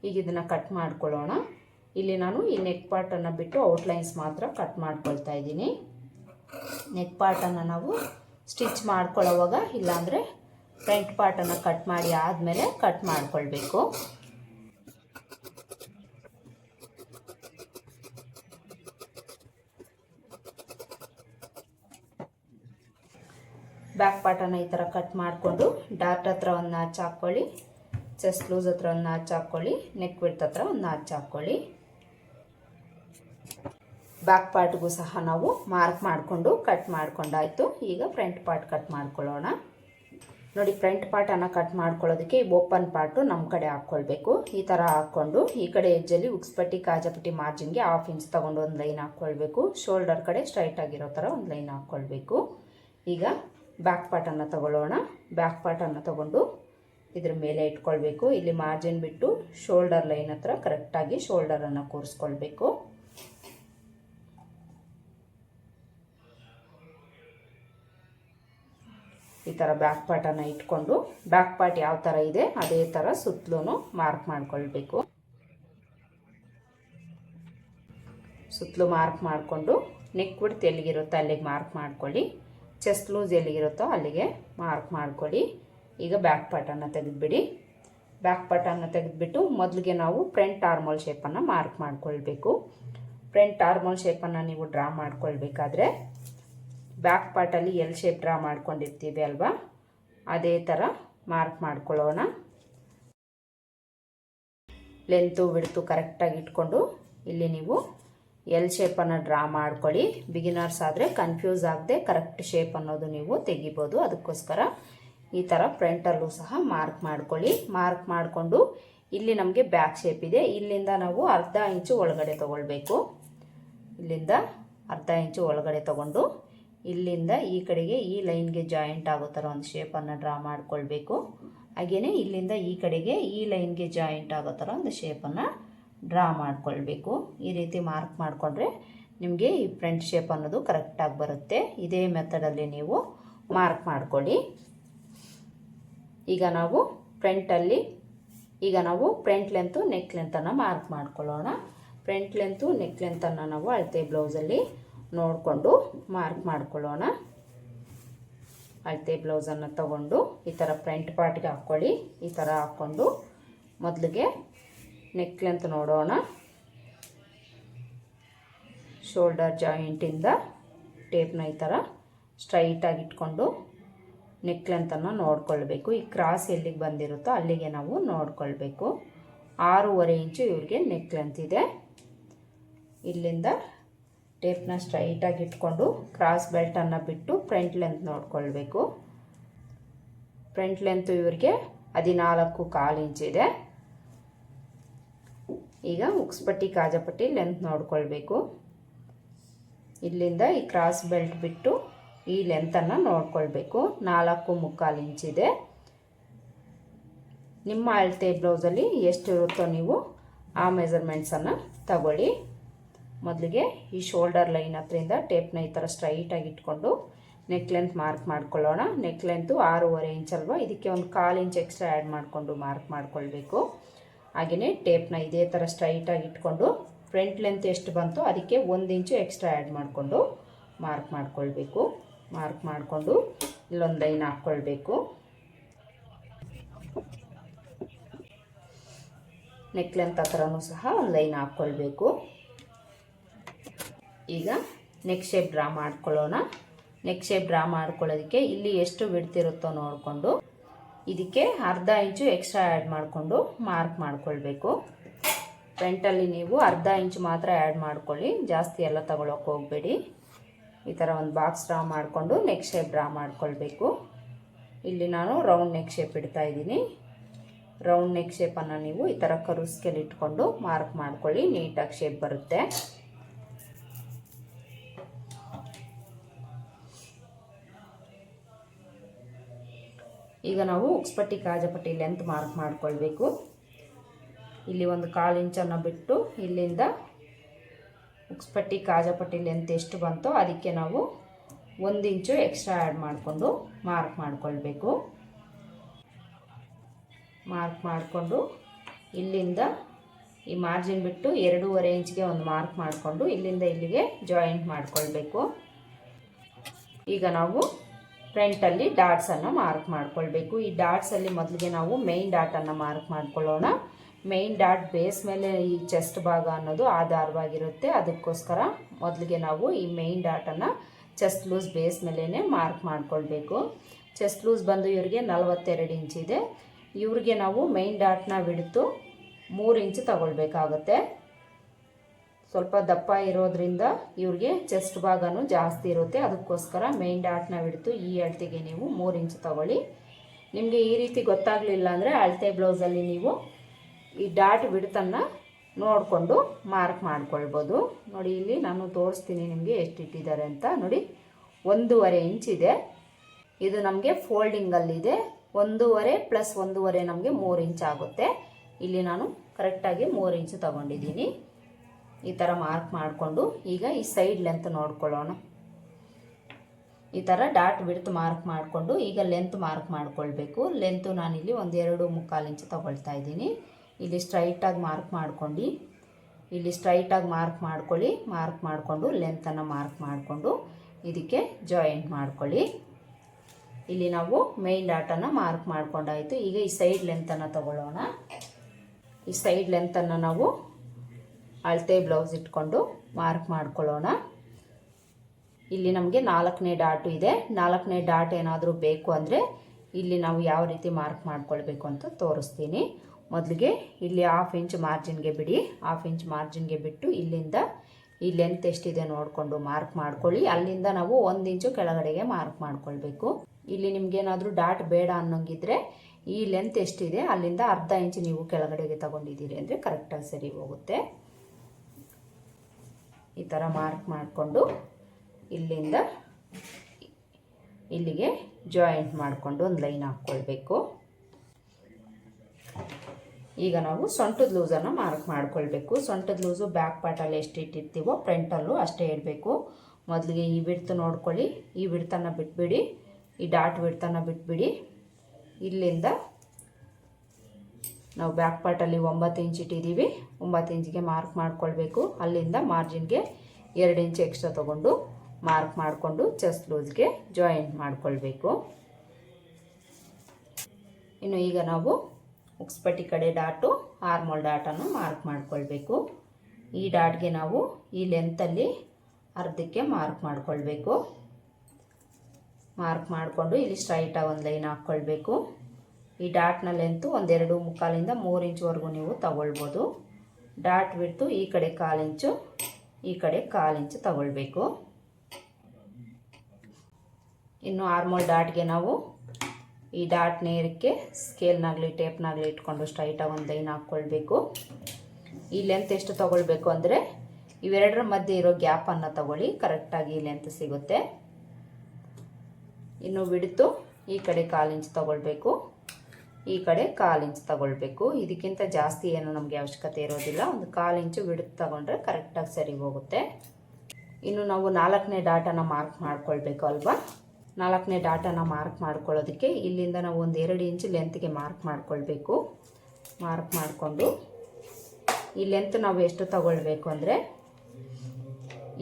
ಈಗ ಇದನ್ನು ಕಟ್ ಮಾಡ್ಕೊಳ್ಳೋಣ. ಇಲ್ಲಿ ನಾನು ಈ ನೆಕ್ ಪಾರ್ಟನ್ನು ಬಿಟ್ಟು ಔಟ್ಲೈನ್ಸ್ ಮಾತ್ರ ಕಟ್ ಮಾಡ್ಕೊಳ್ತಾ ಇದ್ದೀನಿ. ನೆಕ್ ಪಾರ್ಟನ್ನು ನಾವು ಸ್ಟಿಚ್ ಮಾಡ್ಕೊಳ್ಳೋವಾಗ, ಇಲ್ಲಾಂದರೆ ಫ್ರಂಟ್ ಪಾರ್ಟನ್ನು ಕಟ್ ಮಾಡಿ ಆದಮೇಲೆ ಕಟ್ ಮಾಡಿಕೊಳ್ಬೇಕು. ಬ್ಯಾಕ್ ಪಾರ್ಟನ್ನು ಈ ಥರ ಕಟ್ ಮಾಡಿಕೊಂಡು, ಡಾರ್ಟ್ ಹತ್ರ ಒಂದು ನಾಚ್ ಹಾಕ್ಕೊಳ್ಳಿ ಚೆಸ್ಟ್ ಲೂಸ್ ಹತ್ರ ಒಂದು ಹಾಕ್ಕೊಳ್ಳಿ ನೆಕ್ ವಿಡ್ತ್ ಹತ್ರ ಒಂದು ಹಾಕ್ಕೊಳ್ಳಿ ಬ್ಯಾಕ್ ಪಾರ್ಟ್ಗೂ ಸಹ ನಾವು ಮಾರ್ಕ್ ಮಾಡಿಕೊಂಡು ಕಟ್ ಮಾಡ್ಕೊಂಡಾಯ್ತು. ಈಗ ಫ್ರಂಟ್ ಪಾರ್ಟ್ ಕಟ್ ಮಾಡ್ಕೊಳ್ಳೋಣ. ನೋಡಿ ಫ್ರಂಟ್ ಪಾರ್ಟನ್ನು ಕಟ್ ಮಾಡ್ಕೊಳ್ಳೋದಕ್ಕೆ ಓಪನ್ ಪಾರ್ಟು ನಮ್ಮ ಕಡೆ ಹಾಕ್ಕೊಳ್ಬೇಕು. ಈ ಥರ ಹಾಕ್ಕೊಂಡು ಈ ಕಡೆ ಎಜ್ಜಲ್ಲಿ ಉಕ್ಸ್ಪಟ್ಟಿ ಕಾಜಪಟ್ಟಿ ಮಾರ್ಜಿನ್ಗೆ ಹಾಫ್ ಇಂಚ್ ತೊಗೊಂಡು ಒಂದು ಲೈನ್ ಹಾಕ್ಕೊಳ್ಬೇಕು. ಶೋಲ್ಡರ್ ಕಡೆ ಸ್ಟ್ರೈಟ್ ಆಗಿರೋ ಥರ ಒಂದು ಲೈನ್ ಹಾಕ್ಕೊಳ್ಬೇಕು. ಈಗ ಬ್ಯಾಕ್ ಪಾರ್ಟನ್ನು ತಗೊಳ್ಳೋಣ. ಬ್ಯಾಕ್ ಪಾರ್ಟನ್ನು ತಗೊಂಡು ಇದ್ರ ಮೇಲೆ ಇಟ್ಕೊಳ್ಬೇಕು. ಇಲ್ಲಿ ಮಾರ್ಜಿನ್ ಬಿಟ್ಟು ಶೋಲ್ಡರ್ ಲೈನ್ ಹತ್ರ ಕರೆಕ್ಟಾಗಿ ಶೋಲ್ಡರನ್ನು ಕೂರಿಸ್ಕೊಳ್ಬೇಕು. ಈ ಥರ ಬ್ಯಾಕ್ ಪಾರ್ಟನ್ನು ಇಟ್ಕೊಂಡು ಬ್ಯಾಕ್ ಪಾರ್ಟ್ ಯಾವ ಥರ ಇದೆ, ಅದೇ ಥರ ಸುತ್ತಲೂ ಮಾರ್ಕ್ ಮಾಡ್ಕೊಳ್ಬೇಕು. ಸುತ್ತಲೂ ಮಾರ್ಕ್ ಮಾಡಿಕೊಂಡು ನೆಕ್ ಬಿಡ್ತು ಎಲ್ಲಿಗಿರುತ್ತೋ ಅಲ್ಲಿಗೆ ಮಾರ್ಕ್ ಮಾಡ್ಕೊಳ್ಳಿ. ಚೆಸ್ಟ್ ಲೂಸ್ ಎಲ್ಲಿಗಿರುತ್ತೋ ಅಲ್ಲಿಗೆ ಮಾರ್ಕ್ ಮಾಡ್ಕೊಳ್ಳಿ. ಈಗ ಬ್ಯಾಕ್ ಪಾರ್ಟನ್ನು ತೆಗೆದುಬಿಡಿ. ಬ್ಯಾಕ್ ಪಾರ್ಟನ್ನು ತೆಗೆದುಬಿಟ್ಟು ಮೊದಲಿಗೆ ನಾವು ಫ್ರಂಟ್ ಆರ್ಮೋಲ್ ಶೇಪನ್ನು ಮಾರ್ಕ್ ಮಾಡ್ಕೊಳ್ಬೇಕು. ಫ್ರಂಟ್ ಆರ್ಮೋಲ್ ಶೇಪನ್ನು ನೀವು ಡ್ರಾ ಮಾಡ್ಕೊಳ್ಬೇಕಾದ್ರೆ ಬ್ಯಾಕ್ ಪಾರ್ಟಲ್ಲಿ ಎಲ್ ಶೇಪ್ ಡ್ರಾ ಮಾಡ್ಕೊಂಡಿರ್ತೀವಿ ಅಲ್ವಾ? ಅದೇ ಥರ ಮಾರ್ಕ್ ಮಾಡ್ಕೊಳ್ಳೋಣ. ಲೆಂತು ಬಿಡ್ತು ಕರೆಕ್ಟಾಗಿ ಇಟ್ಕೊಂಡು ಇಲ್ಲಿ ನೀವು ಎಲ್ ಶೇಪನ್ನು ಡ್ರಾ ಮಾಡ್ಕೊಳ್ಳಿ. ಬಿಗಿನರ್ಸ್ ಆದರೆ ಕನ್ಫ್ಯೂಸ್ ಆಗದೆ ಕರೆಕ್ಟ್ ಶೇಪ್ ಅನ್ನೋದು ನೀವು ತೆಗಿಬೋದು. ಅದಕ್ಕೋಸ್ಕರ ಈ ಥರ ಫ್ರಂಟಲ್ಲೂ ಸಹ ಮಾರ್ಕ್ ಮಾಡ್ಕೊಳ್ಳಿ. ಮಾರ್ಕ್ ಮಾಡಿಕೊಂಡು ಇಲ್ಲಿ ನಮಗೆ ಬ್ಯಾಕ್ ಶೇಪ್ ಇದೆ. ಇಲ್ಲಿಂದ ನಾವು ಅರ್ಧ ಇಂಚು ಒಳಗಡೆ ತೊಗೊಳ್ಬೇಕು. ಇಲ್ಲಿಂದ ಅರ್ಧ ಇಂಚು ಒಳಗಡೆ ತೊಗೊಂಡು ಇಲ್ಲಿಂದ ಈ ಕಡೆಗೆ ಈ ಲೈನ್ಗೆ ಜಾಯಿಂಟ್ ಆಗೋ ಥರ ಒಂದು ಶೇಪನ್ನು ಡ್ರಾ ಮಾಡ್ಕೊಳ್ಬೇಕು. ಹಾಗೆಯೇ ಇಲ್ಲಿಂದ ಈ ಕಡೆಗೆ ಈ ಲೈನ್ಗೆ ಜಾಯಿಂಟ್ ಆಗೋ ಥರ ಒಂದು ಶೇಪನ್ನು ಡ್ರಾ ಮಾಡ್ಕೊಳ್ಬೇಕು. ಈ ರೀತಿ ಮಾರ್ಕ್ ಮಾಡಿಕೊಂಡ್ರೆ ನಿಮಗೆ ಈ ಫ್ರಂಟ್ ಶೇಪ್ ಅನ್ನೋದು ಕರೆಕ್ಟಾಗಿ ಬರುತ್ತೆ. ಇದೇ ಮೆಥಡಲ್ಲಿ ನೀವು ಮಾರ್ಕ್ ಮಾಡಿಕೊಳ್ಳಿ. ಈಗ ನಾವು ಫ್ರಂಟಲ್ಲಿ ಈಗ ನಾವು ಫ್ರಂಟ್ ಲೆಂತು ನೆಕ್ ಲೆಂತನ್ನು ಮಾರ್ಕ್ ಮಾಡ್ಕೊಳ್ಳೋಣ. ಫ್ರಂಟ್ ಲೆಂತು ನೆಕ್ ಲೆಂತನ್ನು ನಾವು ಅಳತೆ ಬ್ಲೌಸಲ್ಲಿ ನೋಡಿಕೊಂಡು ಮಾರ್ಕ್ ಮಾಡ್ಕೊಳ್ಳೋಣ. ಅಳತೆ ಬ್ಲೌಸನ್ನು ತಗೊಂಡು ಈ ಥರ ಫ್ರಂಟ್ ಪಾರ್ಟ್ಗೆ ಹಾಕ್ಕೊಳ್ಳಿ ಈ ಥರ ಹಾಕ್ಕೊಂಡು ಮೊದಲಿಗೆ ನೆಕ್ ಲೆಂತ್ ನೋಡೋಣ. ಶೋಲ್ಡರ್ ಜಾಯಿಂಟಿಂದ ಟೇಪ್ನ ಈ ಥರ ಸ್ಟ್ರೈಟಾಗಿ ಇಟ್ಕೊಂಡು ನೆಕ್ ಲೆಂತನ್ನು ನೋಡ್ಕೊಳ್ಬೇಕು. ಈ ಕ್ರಾಸ್ ಎಲ್ಲಿಗೆ ಬಂದಿರುತ್ತೋ ಅಲ್ಲಿಗೆ ನಾವು ನೋಡ್ಕೊಳ್ಬೇಕು. ಆರೂವರೆ ಇಂಚು ಇವ್ರಿಗೆ ನೆಕ್ ಲೆಂತ್ ಇದೆ. ಇಲ್ಲಿಂದ ಟೇಪ್ನ ಸ್ಟ್ರೈಟಾಗಿ ಇಟ್ಕೊಂಡು ಕ್ರಾಸ್ ಬೆಲ್ಟನ್ನು ಬಿಟ್ಟು ಫ್ರಂಟ್ ಲೆಂತ್ ನೋಡ್ಕೊಳ್ಬೇಕು. ಫ್ರಂಟ್ ಲೆಂತು ಇವ್ರಿಗೆ ಹದಿನಾಲ್ಕು ಕಾಲು ಇಂಚಿದೆ ಈಗ ಉಕ್ಸ್ಪಟ್ಟಿ ಕಾಜಪಟ್ಟಿ ಲೆಂತ್ ನೋಡ್ಕೊಳ್ಬೇಕು. ಇಲ್ಲಿಂದ ಈ ಕ್ರಾಸ್ ಬೆಲ್ಟ್ ಬಿಟ್ಟು ಈ ಲೆಂತನ್ನು ನೋಡ್ಕೊಳ್ಬೇಕು. ನಾಲ್ಕು ಮುಕ್ಕಾಲು ಇಂಚಿದೆ ನಿಮ್ಮ ಅಳತೆ ಬ್ಲೌಸಲ್ಲಿ ಎಷ್ಟು ಇರುತ್ತೋ ನೀವು ಆ ಮೆಸರ್ಮೆಂಟ್ಸನ್ನು ತಗೊಳ್ಳಿ. ಮೊದಲಿಗೆ ಈ ಶೋಲ್ಡರ್ ಲೈನ್ ಹತ್ರದಿಂದ ಟೇಪ್ನ ಈ ಥರ ಸ್ಟ್ರೈಟಾಗಿ ಇಟ್ಕೊಂಡು ನೆಕ್ ಲೆಂತ್ ಮಾರ್ಕ್ ಮಾಡ್ಕೊಳ್ಳೋಣ. ನೆಕ್ ಲೆಂತು ಆರೂವರೆ ಇಂಚ್ ಅಲ್ವಾ? ಇದಕ್ಕೆ ಒಂದು ಕಾಲು ಇಂಚ್ ಎಕ್ಸ್ಟ್ರಾ ಆ್ಯಡ್ ಮಾಡಿಕೊಂಡು ಮಾರ್ಕ್ ಮಾಡ್ಕೊಳ್ಬೇಕು. ಹಾಗೆಯೇ ಟೇಪ್ನ ಇದೇ ಥರ ಸ್ಟ್ರೈಟಾಗಿ ಇಟ್ಕೊಂಡು ಫ್ರಂಟ್ ಲೆಂತ್ ಎಷ್ಟು ಬಂತು ಅದಕ್ಕೆ ಒಂದು ಇಂಚು ಎಕ್ಸ್ಟ್ರಾ ಆ್ಯಡ್ ಮಾಡಿಕೊಂಡು ಮಾರ್ಕ್ ಮಾಡ್ಕೊಳ್ಬೇಕು. ಮಾರ್ಕ್ ಮಾಡಿಕೊಂಡು ಇಲ್ಲೊಂದು ಲೈನ್ ಹಾಕ್ಕೊಳ್ಬೇಕು. ನೆಕ್ ಲೆಂತ್ ಹತ್ರನೂ ಸಹ ಒಂದು ಲೈನ್ ಹಾಕ್ಕೊಳ್ಬೇಕು. ಈಗ ನೆಕ್ ಶೇಪ್ ಡ್ರಾ ಮಾಡ್ಕೊಳ್ಳೋಣ. ನೆಕ್ ಶೇಪ್ ಡ್ರಾ ಮಾಡ್ಕೊಳ್ಳೋದಕ್ಕೆ ಇಲ್ಲಿ ಎಷ್ಟು ಬಿಡ್ತಿರುತ್ತೋ ನೋಡಿಕೊಂಡು, ಇದಕ್ಕೆ ಅರ್ಧ ಇಂಚು ಎಕ್ಸ್ಟ್ರಾ ಆ್ಯಡ್ ಮಾಡಿಕೊಂಡು ಮಾರ್ಕ್ ಮಾಡ್ಕೊಳ್ಬೇಕು. ಫ್ರಂಟಲ್ಲಿ ನೀವು ಅರ್ಧ ಇಂಚು ಮಾತ್ರ ಆ್ಯಡ್ ಮಾಡ್ಕೊಳ್ಳಿ, ಜಾಸ್ತಿ ಎಲ್ಲ ತಗೊಳಕ್ಕೆ ಹೋಗಬೇಡಿ. ಈ ಥರ ಒಂದು ಬಾಕ್ಸ್ ಡ್ರಾ ಮಾಡಿಕೊಂಡು ನೆಕ್ ಶೇಪ್ ಡ್ರಾ ಮಾಡ್ಕೊಳ್ಬೇಕು. ಇಲ್ಲಿ ನಾನು ರೌಂಡ್ ನೆಕ್ ಶೇಪ್ ಇಡ್ತಾ ಇದ್ದೀನಿ. ರೌಂಡ್ ನೆಕ್ ಶೇಪನ್ನು ನೀವು ಈ ಥರ ಕರು ಸ್ಕೇಲ್ ಇಟ್ಕೊಂಡು ಮಾರ್ಕ್ ಮಾಡ್ಕೊಳ್ಳಿ ನೀಟಾಗಿ ಶೇಪ್ ಬರುತ್ತೆ. ಈಗ ನಾವು ಉಕ್ಸ್ಪಟ್ಟಿ ಕಾಜಪಟ್ಟಿ ಲೆಂತ್ ಮಾರ್ಕ್ ಮಾಡ್ಕೊಳ್ಬೇಕು. ಇಲ್ಲಿ ಒಂದು ಕಾಲು ಇಂಚನ್ನು ಬಿಟ್ಟು ಇಲ್ಲಿಂದ ಉಕ್ಸ್ಪಟ್ಟಿ ಕಾಜಪಟ್ಟಿ ಲೆಂತ್ ಎಷ್ಟು ಬಂತೋ ಅದಕ್ಕೆ ನಾವು ಒಂದು ಇಂಚು ಎಕ್ಸ್ಟ್ರಾ ಆ್ಯಡ್ ಮಾಡಿಕೊಂಡು ಮಾರ್ಕ್ ಮಾಡ್ಕೊಳ್ಬೇಕು. ಮಾರ್ಕ್ ಮಾಡಿಕೊಂಡು ಇಲ್ಲಿಂದ ಈ ಮಾರ್ಜಿನ್ ಬಿಟ್ಟು ಎರಡೂವರೆ ಇಂಚ್ಗೆ ಒಂದು ಮಾರ್ಕ್ ಮಾಡಿಕೊಂಡು ಇಲ್ಲಿಂದ ಇಲ್ಲಿಗೆ ಜಾಯಿಂಟ್ ಮಾಡಿಕೊಳ್ಬೇಕು. ಈಗ ನಾವು ಫ್ರಂಟಲ್ಲಿ ಡಾಟ್ಸನ್ನು ಮಾರ್ಕ್ ಮಾಡ್ಕೊಳ್ಬೇಕು. ಈ ಡಾಟ್ಸಲ್ಲಿ ಮೊದಲಿಗೆ ನಾವು ಮೇಯ್ನ್ ಡಾಟನ್ನು ಮಾರ್ಕ್ ಮಾಡ್ಕೊಳ್ಳೋಣ. ಮೇಯ್ನ್ ಡಾಟ್ ಬೇಸ್ ಮೇಲೆ ಈ ಚೆಸ್ಟ್ ಭಾಗ ಅನ್ನೋದು ಆಧಾರವಾಗಿರುತ್ತೆ. ಅದಕ್ಕೋಸ್ಕರ ಮೊದಲಿಗೆ ನಾವು ಈ ಮೇಯ್ನ್ ಡಾಟನ್ನು ಚೆಸ್ಟ್ ಲೂಸ್ ಬೇಸ್ ಮೇಲೇ ಮಾರ್ಕ್ ಮಾಡ್ಕೊಳ್ಬೇಕು. ಚೆಸ್ಟ್ ಲೂಸ್ ಬಂದು ಇವರಿಗೆ ನಲವತ್ತೆರಡು ಇಂಚ್ ಇದೆ. ಇವ್ರಿಗೆ ನಾವು ಮೈನ್ ಡಾಟ್ನ ಬಿಡ್ತು ಮೂರು ಇಂಚು ತಗೊಳ್ಬೇಕಾಗುತ್ತೆ. ಸ್ವಲ್ಪ ದಪ್ಪ ಇರೋದ್ರಿಂದ ಇವ್ರಿಗೆ ಚೆಸ್ಟ್ ಭಾಗನೂ ಜಾಸ್ತಿ ಇರುತ್ತೆ. ಅದಕ್ಕೋಸ್ಕರ ಮೈನ್ ಡಾಟ್ನ ಬಿಡ್ತು ಈ ಅಳತೆಗೆ ನೀವು ಮೂರು ಇಂಚು ತಗೊಳ್ಳಿ. ನಿಮಗೆ ಈ ರೀತಿ ಗೊತ್ತಾಗಲಿಲ್ಲ ಅಂದರೆ ಅಳತೆ ಬ್ಲೌಸಲ್ಲಿ ನೀವು ಈ ಡಾಟ್ ಬಿಡ್ತನ್ನು ನೋಡಿಕೊಂಡು ಮಾರ್ಕ್ ಮಾಡ್ಕೊಳ್ಬೋದು. ನೋಡಿ, ಇಲ್ಲಿ ನಾನು ತೋರಿಸ್ತೀನಿ ನಿಮಗೆ ಎಷ್ಟು ಇಟ್ಟಿದ್ದಾರೆ ಅಂತ. ನೋಡಿ, ಒಂದೂವರೆ ಇದೆ. ಇದು ನಮಗೆ ಫೋಲ್ಡಿಂಗಲ್ಲಿದೆ ಒಂದೂವರೆ ಪ್ಲಸ್ ಒಂದೂವರೆ ನಮಗೆ ಮೂರು ಇಂಚ್ ಆಗುತ್ತೆ. ಇಲ್ಲಿ ನಾನು ಕರೆಕ್ಟಾಗಿ ಮೂರು ಇಂಚು ತಗೊಂಡಿದ್ದೀನಿ. ಈ ಥರ ಮಾರ್ಕ್ ಮಾಡಿಕೊಂಡು ಈಗ ಈ ಸೈಡ್ ಲೆಂತ್ ನೋಡ್ಕೊಳ್ಳೋಣ. ಈ ಥರ ಡಾಟ್ ಬಿಡ್ತು ಮಾರ್ಕ್ ಮಾಡಿಕೊಂಡು ಈಗ ಲೆಂತ್ ಮಾರ್ಕ್ ಮಾಡ್ಕೊಳ್ಬೇಕು. ಲೆಂತು ನಾನಿಲ್ಲಿ ಒಂದು ಎರಡು ಮುಕ್ಕಾಲು ಇಂಚು ತಗೊಳ್ತಾ ಇದ್ದೀನಿ. ಇಲ್ಲಿ ಸ್ಟ್ರೈಟಾಗಿ ಮಾರ್ಕ್ ಮಾಡ್ಕೊಂಡು, ಇಲ್ಲಿ ಸ್ಟ್ರೈಟಾಗಿ ಮಾರ್ಕ್ ಮಾಡ್ಕೊಳ್ಳಿ. ಮಾರ್ಕ್ ಮಾಡಿಕೊಂಡು ಲೆಂತನ್ನು ಮಾರ್ಕ್ ಮಾಡಿಕೊಂಡು ಇದಕ್ಕೆ ಜಾಯಿಂಟ್ ಮಾಡ್ಕೊಳ್ಳಿ. ಇಲ್ಲಿ ನಾವು ಮೇಯ್ನ್ ಡಾಟನ್ನು ಮಾರ್ಕ್ ಮಾಡ್ಕೊಂಡಾಯಿತು. ಈಗ ಈ ಸೈಡ್ ಲೆಂತನ್ನು ತಗೊಳ್ಳೋಣ. ಈ ಸೈಡ್ ಲೆಂತನ್ನು ನಾವು ಅಳತೆ ಬ್ಲೌಸ್ ಇಟ್ಕೊಂಡು ಮಾರ್ಕ್ ಮಾಡ್ಕೊಳ್ಳೋಣ. ಇಲ್ಲಿ ನಮಗೆ ನಾಲ್ಕನೇ ಡಾಟು ಇದೆ. ನಾಲ್ಕನೇ ಡಾಟ್ ಏನಾದರೂ ಬೇಕು ಅಂದರೆ ಇಲ್ಲಿ ನಾವು ಯಾವ ರೀತಿ ಮಾರ್ಕ್ ಮಾಡ್ಕೊಳ್ಬೇಕು ಅಂತ ತೋರಿಸ್ತೀನಿ. ಮೊದಲಿಗೆ ಇಲ್ಲಿ ಹಾಫ್ ಇಂಚ್ ಮಾರ್ಜಿನ್ಗೆ ಬಿಡಿ. ಹಾಫ್ ಇಂಚ್ ಮಾರ್ಜಿನ್ಗೆ ಬಿಟ್ಟು ಇಲ್ಲಿಂದ ಈ ಲೆಂತ್ ಎಷ್ಟಿದೆ ನೋಡಿಕೊಂಡು ಮಾರ್ಕ್ ಮಾಡ್ಕೊಳ್ಳಿ. ಅಲ್ಲಿಂದ ನಾವು ಒಂದು ಇಂಚು ಕೆಳಗಡೆಗೆ ಮಾರ್ಕ್ ಮಾಡ್ಕೊಳ್ಬೇಕು. ಇಲ್ಲಿ ನಿಮ್ಗೇನಾದರೂ ಡಾಟ್ ಬೇಡ ಅನ್ನೋಂಗಿದ್ರೆ ಈ ಲೆಂತ್ ಎಷ್ಟಿದೆ ಅಲ್ಲಿಂದ ಅರ್ಧ ಇಂಚು ನೀವು ಕೆಳಗಡೆಗೆ ತಗೊಂಡಿದ್ದೀರಿ ಅಂದರೆ ಕರೆಕ್ಟಾಗಿ ಸರಿ ಹೋಗುತ್ತೆ. ಈ ಥರ ಮಾರ್ಕ್ ಮಾಡಿಕೊಂಡು ಇಲ್ಲಿಂದ ಇಲ್ಲಿಗೆ ಜಾಯಿಂಟ್ ಮಾಡಿಕೊಂಡು ಒಂದು ಲೈನ್ ಹಾಕ್ಕೊಳ್ಬೇಕು ಈಗ ನಾವು ಸೊಂಟದ ಲೂಸನ್ನು ಮಾರ್ಕ್ ಮಾಡ್ಕೊಳ್ಬೇಕು. ಸೊಂಟದ ಲೂಸು ಬ್ಯಾಕ್ ಪಾರ್ಟಲ್ಲಿ ಎಷ್ಟು ಇಟ್ಟಿರ್ತೀವೋ ಫ್ರಂಟಲ್ಲೂ ಅಷ್ಟೇ ಇಡಬೇಕು. ಮೊದಲಿಗೆ ಈ ಬಿಡ್ತು ನೋಡ್ಕೊಳ್ಳಿ. ಈ ಬಿಡ್ತನ್ನು ಬಿಟ್ಬಿಡಿ. ಈ ಡಾಟ್ ಬಿಡ್ತನ್ನು ಬಿಟ್ಬಿಡಿ. ಇಲ್ಲಿಂದ ನಾವು ಬ್ಯಾಕ್ ಪಾರ್ಟಲ್ಲಿ ಒಂಬತ್ತು ಇಂಚ್ ಇಟ್ಟಿದ್ದೀವಿ. ಒಂಬತ್ತು ಇಂಚಿಗೆ ಮಾರ್ಕ್ ಮಾಡ್ಕೊಳ್ಬೇಕು. ಅಲ್ಲಿಂದ ಮಾರ್ಜಿನ್ಗೆ ಎರಡು ಇಂಚ್ ಎಕ್ಸ್ಟ್ರಾ ತೊಗೊಂಡು ಮಾರ್ಕ್ ಮಾಡಿಕೊಂಡು ಚೆಸ್ಟ್ ಲೂಸ್ಗೆ ಜಾಯಿಂಟ್ ಮಾಡ್ಕೊಳ್ಬೇಕು. ಇನ್ನು ಈಗ ನಾವು ಉಕ್ಸ್ಪಟ್ಟಿ ಕಡೆ ಡಾಟು ಆರ್ಮೋಲ್ ಡಾಟನ್ನು ಮಾರ್ಕ್ ಮಾಡಿಕೊಳ್ಬೇಕು. ಈ ಡಾಟ್ಗೆ ನಾವು ಈ ಲೆಂತಲ್ಲಿ ಅರ್ಧಕ್ಕೆ ಮಾರ್ಕ್ ಮಾಡಿಕೊಳ್ಬೇಕು. ಮಾರ್ಕ್ ಮಾಡಿಕೊಂಡು ಇಲ್ಲಿ ಸ್ಟ್ರೈಟಾಗಿ ಒಂದು ಲೈನ್ ಹಾಕ್ಕೊಳ್ಬೇಕು. ಈ ಡಾಟ್ನ ಲೆಂತು ಒಂದೆರಡು ಮುಕ್ಕಾಲಿಂದ ಮೂರು ಇಂಚುವರೆಗೂ ನೀವು ತಗೊಳ್ಬೋದು. ಡಾಟ್ ಬಿಟ್ಟು ಈ ಕಡೆ ಕಾಲು ಇಂಚು ಈ ಕಡೆ ಕಾಲು ಇಂಚು ತಗೊಳ್ಬೇಕು. ಇನ್ನು ಆರ್ಮೋಲ್ ಡಾಟ್ಗೆ ನಾವು ಈ ಡಾಟ್ ನೇರಕ್ಕೆ ಸ್ಕೇಲ್ನಾಗಲಿ ಟೇಪ್ನಾಗಲಿ ಇಟ್ಕೊಂಡು ಸ್ಟ್ರೈಟಾಗಿ ಒಂದು ಲೈನ್ ಹಾಕ್ಕೊಳ್ಬೇಕು. ಈ ಲೆಂತ್ ಎಷ್ಟು ತಗೊಳ್ಬೇಕು ಅಂದರೆ ಇವೆರಡರ ಮಧ್ಯೆ ಇರೋ ಗ್ಯಾಪನ್ನು ತಗೊಳ್ಳಿ ಕರೆಕ್ಟಾಗಿ ಈ ಲೆಂತ್ ಸಿಗುತ್ತೆ. ಇನ್ನು ಬಿಡ್ತು ಈ ಕಡೆ ಕಾಲು ಇಂಚ್ ತಗೊಳ್ಬೇಕು. ಈ ಕಡೆ ಕಾಲು ಇಂಚ್ ತಗೊಳ್ಬೇಕು. ಇದಕ್ಕಿಂತ ಜಾಸ್ತಿ ಏನು ನಮಗೆ ಅವಶ್ಯಕತೆ ಇರೋದಿಲ್ಲ. ಒಂದು ಕಾಲು ಇಂಚು ಬಿಡುತ್ತೆ ತಗೊಂಡ್ರೆ ಕರೆಕ್ಟಾಗಿ ಸರಿ ಹೋಗುತ್ತೆ. ಇನ್ನು ನಾವು ನಾಲ್ಕನೇ ಡಾಟನ ಮಾರ್ಕ್ ಮಾಡ್ಕೊಳ್ಬೇಕು ಅಲ್ವಾ? ನಾಲ್ಕನೇ ಡಾಟನ ಮಾರ್ಕ್ ಮಾಡ್ಕೊಳ್ಳೋದಕ್ಕೆ ಇಲ್ಲಿಂದ ನಾವು ಒಂದು ಎರಡು ಇಂಚು ಲೆಂತ್ಗೆ ಮಾರ್ಕ್ ಮಾಡ್ಕೊಳ್ಬೇಕು. ಮಾರ್ಕ್ ಮಾಡಿಕೊಂಡು ಈ ಲೆಂತ್ ನಾವು ಎಷ್ಟು ತಗೊಳ್ಬೇಕು ಅಂದರೆ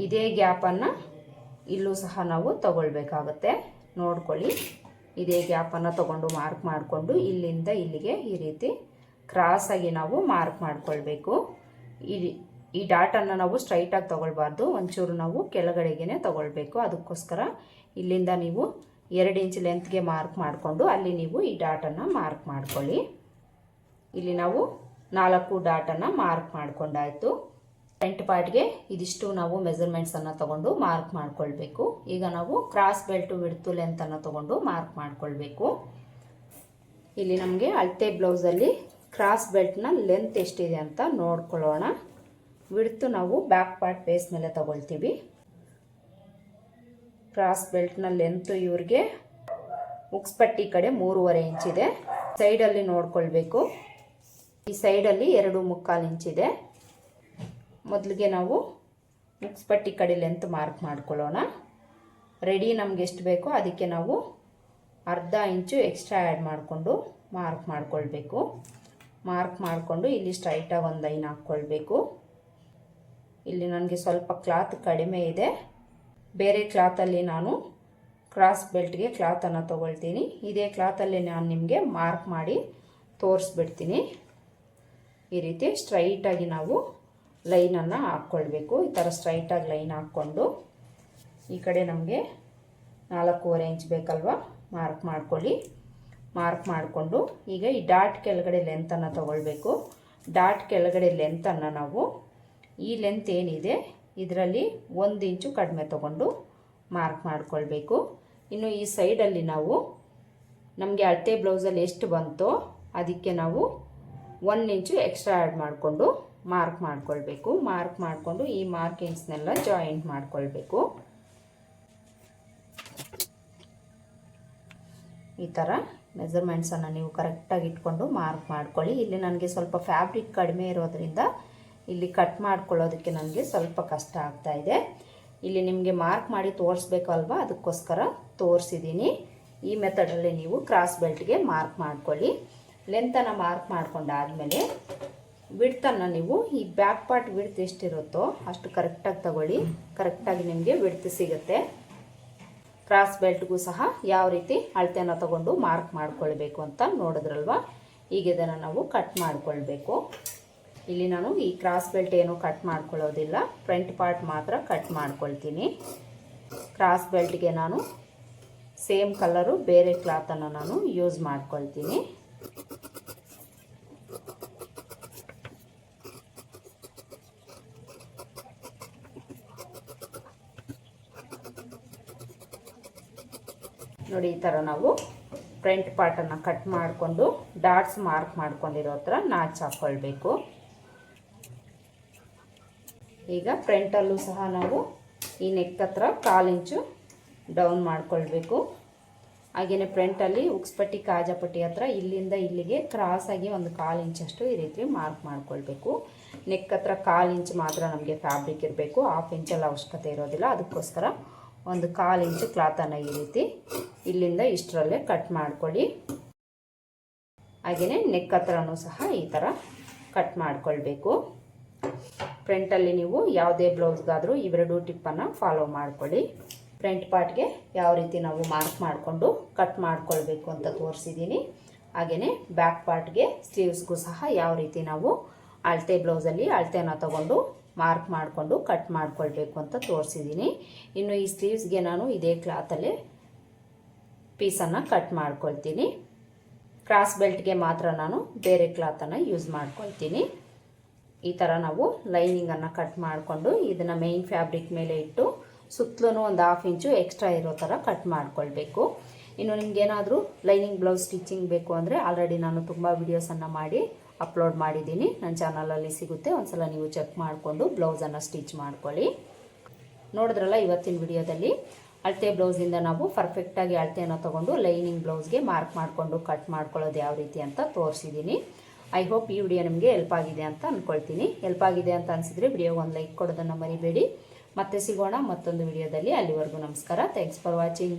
ಇದೇ ಗ್ಯಾಪನ್ನು ಇಲ್ಲೂ ಸಹ ನಾವು ತಗೊಳ್ಬೇಕಾಗತ್ತೆ. ನೋಡ್ಕೊಳ್ಳಿ. ಇದೇ ಗ್ಯಾಪನ್ನು ತಗೊಂಡು ಮಾರ್ಕ್ ಮಾಡಿಕೊಂಡು ಇಲ್ಲಿಂದ ಇಲ್ಲಿಗೆ ಈ ರೀತಿ ಕ್ರಾಸಾಗಿ ನಾವು ಮಾರ್ಕ್ ಮಾಡಿಕೊಳ್ಬೇಕು. ಈ ಈ ಡಾಟನ್ನು ನಾವು ಸ್ಟ್ರೈಟಾಗಿ ತೊಗೊಳ್ಬಾರ್ದು. ಒಂಚೂರು ನಾವು ಕೆಳಗಡೆಗೆ ತಗೊಳ್ಬೇಕು. ಅದಕ್ಕೋಸ್ಕರ ಇಲ್ಲಿಂದ ನೀವು ಎರಡು ಇಂಚ್ ಲೆಂತ್ಗೆ ಮಾರ್ಕ್ ಮಾಡಿಕೊಂಡು ಅಲ್ಲಿ ನೀವು ಈ ಡಾಟನ್ನು ಮಾರ್ಕ್ ಮಾಡ್ಕೊಳ್ಳಿ. ಇಲ್ಲಿ ನಾವು ನಾಲ್ಕು ಡಾಟನ್ನು ಮಾರ್ಕ್ ಮಾಡ್ಕೊಂಡಾಯಿತು. ಫ್ರಂಟ್ ಪಾರ್ಟ್ಗೆ ಇದಿಷ್ಟು ನಾವು ಮೆಜರ್ಮೆಂಟ್ಸನ್ನು ತಗೊಂಡು ಮಾರ್ಕ್ ಮಾಡ್ಕೊಳ್ಬೇಕು. ಈಗ ನಾವು ಕ್ರಾಸ್ ಬೆಲ್ಟು ವಿಡ್ತು ಲೆಂತನ್ನು ತಗೊಂಡು ಮಾರ್ಕ್ ಮಾಡ್ಕೊಳ್ಬೇಕು. ಇಲ್ಲಿ ನಮಗೆ ಅಳತೆ ಬ್ಲೌಸಲ್ಲಿ ಕ್ರಾಸ್ ಬೆಲ್ಟ್ನ ಲೆಂತ್ ಎಷ್ಟಿದೆ ಅಂತ ನೋಡ್ಕೊಳ್ಳೋಣ. ವಿಡ್ತು ನಾವು ಬ್ಯಾಕ್ ಪಾರ್ಟ್ ಬೇಸ್ ಮೇಲೆ ತಗೊಳ್ತೀವಿ. ಕ್ರಾಸ್ ಬೆಲ್ಟ್ನ ಲೆಂತು ಇವ್ರಿಗೆ ಉಕ್ಸ್ಪಟ್ಟಿ ಕಡೆ ಮೂರುವರೆ ಇಂಚಿದೆ. ಸೈಡಲ್ಲಿ ನೋಡ್ಕೊಳ್ಬೇಕು. ಈ ಸೈಡಲ್ಲಿ ಎರಡು ಮುಕ್ಕಾಲು ಇಂಚಿದೆ. ಮೊದಲಿಗೆ ನಾವು ಮುಕ್ಸ್ಪಟ್ಟಿ ಕಡೆ ಲೆಂತ್ ಮಾರ್ಕ್ ಮಾಡ್ಕೊಳ್ಳೋಣ. ರೆಡಿ ನಮ್ಗೆ ಎಷ್ಟು ಬೇಕೋ ಅದಕ್ಕೆ ನಾವು ಅರ್ಧ ಇಂಚು ಎಕ್ಸ್ಟ್ರಾ ಆ್ಯಡ್ ಮಾಡಿಕೊಂಡು ಮಾರ್ಕ್ ಮಾಡ್ಕೊಳ್ಬೇಕು. ಮಾರ್ಕ್ ಮಾಡಿಕೊಂಡು ಇಲ್ಲಿ ಸ್ಟ್ರೈಟಾಗಿ ಒಂದು ಲೈನ್ ಹಾಕ್ಕೊಳ್ಬೇಕು. ಇಲ್ಲಿ ನನಗೆ ಸ್ವಲ್ಪ ಕ್ಲಾತ್ ಕಡಿಮೆ ಇದೆ. ಬೇರೆ ಕ್ಲಾತಲ್ಲಿ ನಾನು ಕ್ರಾಸ್ ಬೆಲ್ಟ್ಗೆ ಕ್ಲಾತನ್ನು ತೊಗೊಳ್ತೀನಿ. ಇದೇ ಕ್ಲಾತಲ್ಲಿ ನಾನು ನಿಮಗೆ ಮಾರ್ಕ್ ಮಾಡಿ ತೋರಿಸ್ಬಿಡ್ತೀನಿ. ಈ ರೀತಿ ಸ್ಟ್ರೈಟಾಗಿ ನಾವು ಲೈನನ್ನು ಹಾಕ್ಕೊಳ್ಬೇಕು. ಈ ಥರ ಸ್ಟ್ರೈಟಾಗಿ ಲೈನ್ ಹಾಕ್ಕೊಂಡು ಈ ಕಡೆ ನಮಗೆ ನಾಲ್ಕೂವರೆ ಇಂಚ್ ಬೇಕಲ್ವ? ಮಾರ್ಕ್ ಮಾಡ್ಕೊಳ್ಳಿ. ಮಾರ್ಕ್ ಮಾಡಿಕೊಂಡು ಈಗ ಈ ಡಾಟ್ ಕೆಳಗಡೆ ಲೆಂತನ್ನು ತಗೊಳ್ಬೇಕು. ಡಾಟ್ ಕೆಳಗಡೆ ಲೆಂತನ್ನು ನಾವು ಈ ಲೆಂತ್ ಏನಿದೆ ಇದರಲ್ಲಿ ಒಂದು ಇಂಚು ಕಡಿಮೆ ತಗೊಂಡು ಮಾರ್ಕ್ ಮಾಡಿಕೊಳ್ಬೇಕು. ಇನ್ನು ಈ ಸೈಡಲ್ಲಿ ನಾವು ನಮಗೆ ಅಳತೆ ಬ್ಲೌಸಲ್ಲಿ ಎಷ್ಟು ಬಂತೋ ಅದಕ್ಕೆ ನಾವು ಒನ್ ಇಂಚು ಎಕ್ಸ್ಟ್ರಾ ಆ್ಯಡ್ ಮಾಡಿಕೊಂಡು ಮಾರ್ಕ್ ಮಾಡ್ಕೊಳ್ಬೇಕು. ಮಾರ್ಕ್ ಮಾಡಿಕೊಂಡು ಈ ಮಾರ್ಕಿಂಗ್ಸ್ನೆಲ್ಲ ಜಾಯಿಂಟ್ ಮಾಡ್ಕೊಳ್ಬೇಕು. ಈ ಥರ ಮೆಸರ್ಮೆಂಟ್ಸನ್ನು ನೀವು ಕರೆಕ್ಟಾಗಿ ಇಟ್ಕೊಂಡು ಮಾರ್ಕ್ ಮಾಡ್ಕೊಳ್ಳಿ. ಇಲ್ಲಿ ನನಗೆ ಸ್ವಲ್ಪ ಫ್ಯಾಬ್ರಿಕ್ ಕಡಿಮೆ ಇರೋದ್ರಿಂದ ಇಲ್ಲಿ ಕಟ್ ಮಾಡ್ಕೊಳ್ಳೋದಕ್ಕೆ ನನಗೆ ಸ್ವಲ್ಪ ಕಷ್ಟ ಆಗ್ತಾ ಇದೆ. ಇಲ್ಲಿ ನಿಮಗೆ ಮಾರ್ಕ್ ಮಾಡಿ ತೋರಿಸ್ಬೇಕಲ್ವಾ? ಅದಕ್ಕೋಸ್ಕರ ತೋರಿಸಿದ್ದೀನಿ. ಈ ಮೆಥಡಲ್ಲಿ ನೀವು ಕ್ರಾಸ್ ಬೆಲ್ಟ್ಗೆ ಮಾರ್ಕ್ ಮಾಡ್ಕೊಳ್ಳಿ. ಲೆಂತನ್ನು ಮಾರ್ಕ್ ಮಾಡ್ಕೊಂಡಾದಮೇಲೆ ಬಿಡ್ತನ್ನು ನೀವು ಈ ಬ್ಯಾಕ್ ಪಾರ್ಟ್ ಬಿಡ್ತು ಎಷ್ಟಿರುತ್ತೋ ಅಷ್ಟು ಕರೆಕ್ಟಾಗಿ ತಗೊಳ್ಳಿ. ಕರೆಕ್ಟಾಗಿ ನಿಮಗೆ ಬಿಡ್ತು ಸಿಗುತ್ತೆ. ಕ್ರಾಸ್ ಬೆಲ್ಟ್ಗೂ ಸಹ ಯಾವ ರೀತಿ ಅಳತೆನ ತಗೊಂಡು ಮಾರ್ಕ್ ಮಾಡ್ಕೊಳ್ಬೇಕು ಅಂತ ನೋಡಿದ್ರಲ್ವ? ಈಗ ಇದನ್ನು ನಾವು ಕಟ್ ಮಾಡಿಕೊಳ್ಬೇಕು. ಇಲ್ಲಿ ನಾನು ಈ ಕ್ರಾಸ್ ಬೆಲ್ಟ್ ಏನು ಕಟ್ ಮಾಡ್ಕೊಳ್ಳೋದಿಲ್ಲ. ಫ್ರಂಟ್ ಪಾರ್ಟ್ ಮಾತ್ರ ಕಟ್ ಮಾಡ್ಕೊಳ್ತೀನಿ. ಕ್ರಾಸ್ ಬೆಲ್ಟ್ಗೆ ನಾನು ಸೇಮ್ ಕಲರು ಬೇರೆ ಕ್ಲಾತನ್ನು ನಾನು ಯೂಸ್ ಮಾಡ್ಕೊಳ್ತೀನಿ. ನೋಡಿ, ಈ ಥರ ನಾವು ಫ್ರಂಟ್ ಪಾರ್ಟನ್ನು ಕಟ್ ಮಾಡಿಕೊಂಡು ಡಾಟ್ಸ್ ಮಾರ್ಕ್ ಮಾಡ್ಕೊಂಡಿರೋ ಹತ್ರ ನಾಚ್ ಹಾಕ್ಕೊಳ್ಬೇಕು ಈಗ ಫ್ರಂಟಲ್ಲೂ ಸಹ ನಾವು ಈ ನೆಕ್ ಹತ್ರ ಕಾಲು ಇಂಚು ಡೌನ್ ಮಾಡ್ಕೊಳ್ಬೇಕು. ಹಾಗೆಯೇ ಫ್ರಂಟಲ್ಲಿ ಉಕ್ಸ್ಪಟ್ಟಿ, ಕಾಜಾಪಟ್ಟಿ ಹತ್ರ ಇಲ್ಲಿಂದ ಇಲ್ಲಿಗೆ ಕ್ರಾಸಾಗಿ ಒಂದು ಕಾಲು ಇಂಚಷ್ಟು ಈ ರೀತಿ ಮಾರ್ಕ್ ಮಾಡ್ಕೊಳ್ಬೇಕು. ನೆಕ್ ಹತ್ರ ಕಾಲು ಇಂಚ್ ಮಾತ್ರ ನಮಗೆ ಫ್ಯಾಬ್ರಿಕ್ ಇರಬೇಕು. ಹಾಫ್ ಇಂಚಲ್ಲಿ ಅವಶ್ಯಕತೆ ಇರೋದಿಲ್ಲ. ಅದಕ್ಕೋಸ್ಕರ ಒಂದು ಕಾಲು ಇಂಚು ಕ್ಲಾತನ್ನು ಈ ರೀತಿ ಇಲ್ಲಿಂದ ಇಷ್ಟರಲ್ಲೇ ಕಟ್ ಮಾಡ್ಕೊಳ್ಳಿ. ಹಾಗೆಯೇ ನೆಕ್ ಹತ್ರನೂ ಸಹ ಈ ಥರ ಕಟ್ ಮಾಡ್ಕೊಳ್ಬೇಕು. ಫ್ರಂಟಲ್ಲಿ ನೀವು ಯಾವುದೇ ಬ್ಲೌಸ್ಗಾದರೂ ಇವೆರಡು ಟಿಪ್ಪನ್ನು ಫಾಲೋ ಮಾಡ್ಕೊಳ್ಳಿ. ಫ್ರಂಟ್ ಪಾರ್ಟ್ಗೆ ಯಾವ ರೀತಿ ನಾವು ಮಾರ್ಕ್ ಮಾಡಿಕೊಂಡು ಕಟ್ ಮಾಡ್ಕೊಳ್ಬೇಕು ಅಂತ ತೋರಿಸಿದ್ದೀನಿ ಹಾಗೆಯೇ ಬ್ಯಾಕ್ ಪಾರ್ಟ್ಗೆ ಸ್ಲೀವ್ಸ್ಗೂ ಸಹ ಯಾವ ರೀತಿ ನಾವು ಅಳತೆ ಬ್ಲೌಸಲ್ಲಿ ಅಳತೆನ ತಗೊಂಡು ಮಾರ್ಕ್ ಮಾಡಿಕೊಂಡು ಕಟ್ ಮಾಡಿಕೊಳ್ಬೇಕು ಅಂತ ತೋರಿಸಿದ್ದೀನಿ. ಇನ್ನು ಈ ಸ್ಲೀವ್ಸ್ಗೆ ನಾನು ಇದೇ ಕ್ಲಾತಲ್ಲೇ ಪೀಸನ್ನು ಕಟ್ ಮಾಡ್ಕೊಳ್ತೀನಿ. ಕ್ರಾಸ್ ಬೆಲ್ಟ್ಗೆ ಮಾತ್ರ ನಾನು ಬೇರೆ ಕ್ಲಾತನ್ನು ಯೂಸ್ ಮಾಡ್ಕೊಳ್ತೀನಿ. ಈ ಥರ ನಾವು ಲೈನಿಂಗನ್ನು ಕಟ್ ಮಾಡಿಕೊಂಡು ಇದನ್ನು ಮೇಯ್ನ್ ಫ್ಯಾಬ್ರಿಕ್ ಮೇಲೆ ಇಟ್ಟು ಸುತ್ತಲೂ ಒಂದು ಹಾಫ್ ಇಂಚು ಎಕ್ಸ್ಟ್ರಾ ಇರೋ ಥರ ಕಟ್ ಮಾಡ್ಕೊಳ್ಬೇಕು. ಇನ್ನು ನಿಮಗೇನಾದರೂ ಲೈನಿಂಗ್ ಬ್ಲೌಸ್ ಸ್ಟಿಚಿಂಗ್ ಬೇಕು ಅಂದರೆ ಆಲ್ರೆಡಿ ನಾನು ತುಂಬ ವೀಡಿಯೋಸನ್ನು ಮಾಡಿ ಅಪ್ಲೋಡ್ ಮಾಡಿದ್ದೀನಿ. ನನ್ನ ಚಾನಲಲ್ಲಿ ಸಿಗುತ್ತೆ. ಒಂದ್ಸಲ ನೀವು ಚೆಕ್ ಮಾಡಿಕೊಂಡು ಬ್ಲೌಸನ್ನು ಸ್ಟಿಚ್ ಮಾಡ್ಕೊಳ್ಳಿ. ನೋಡಿದ್ರಲ್ಲ ಇವತ್ತಿನ ವಿಡಿಯೋದಲ್ಲಿ? ಅಳತೆ ಬ್ಲೌಸಿಂದ ನಾವು ಪರ್ಫೆಕ್ಟಾಗಿ ಅಳತೆಯನ್ನು ತೊಗೊಂಡು ಲೈನಿಂಗ್ ಬ್ಲೌಸ್ಗೆ ಮಾರ್ಕ್ ಮಾಡಿಕೊಂಡು ಕಟ್ ಮಾಡ್ಕೊಳ್ಳೋದು ಯಾವ ರೀತಿ ಅಂತ ತೋರಿಸಿದ್ದೀನಿ. ಐ ಹೋಪ್ ಈ ವಿಡಿಯೋ ನಿಮಗೆ ಹೆಲ್ಪ್ ಆಗಿದೆ ಅಂತ ಅಂದ್ಕೊಳ್ತೀನಿ ಹೆಲ್ಪ್ ಆಗಿದೆ ಅಂತ ಅನಿಸಿದ್ರೆ ವಿಡಿಯೋಗೆ ಒಂದು ಲೈಕ್ ಕೊಡೋದನ್ನು ಮರಿಬೇಡಿ. ಮತ್ತೆ ಸಿಗೋಣ ಮತ್ತೊಂದು ವಿಡಿಯೋದಲ್ಲಿ. ಅಲ್ಲಿವರೆಗೂ ನಮಸ್ಕಾರ. Thanks for watching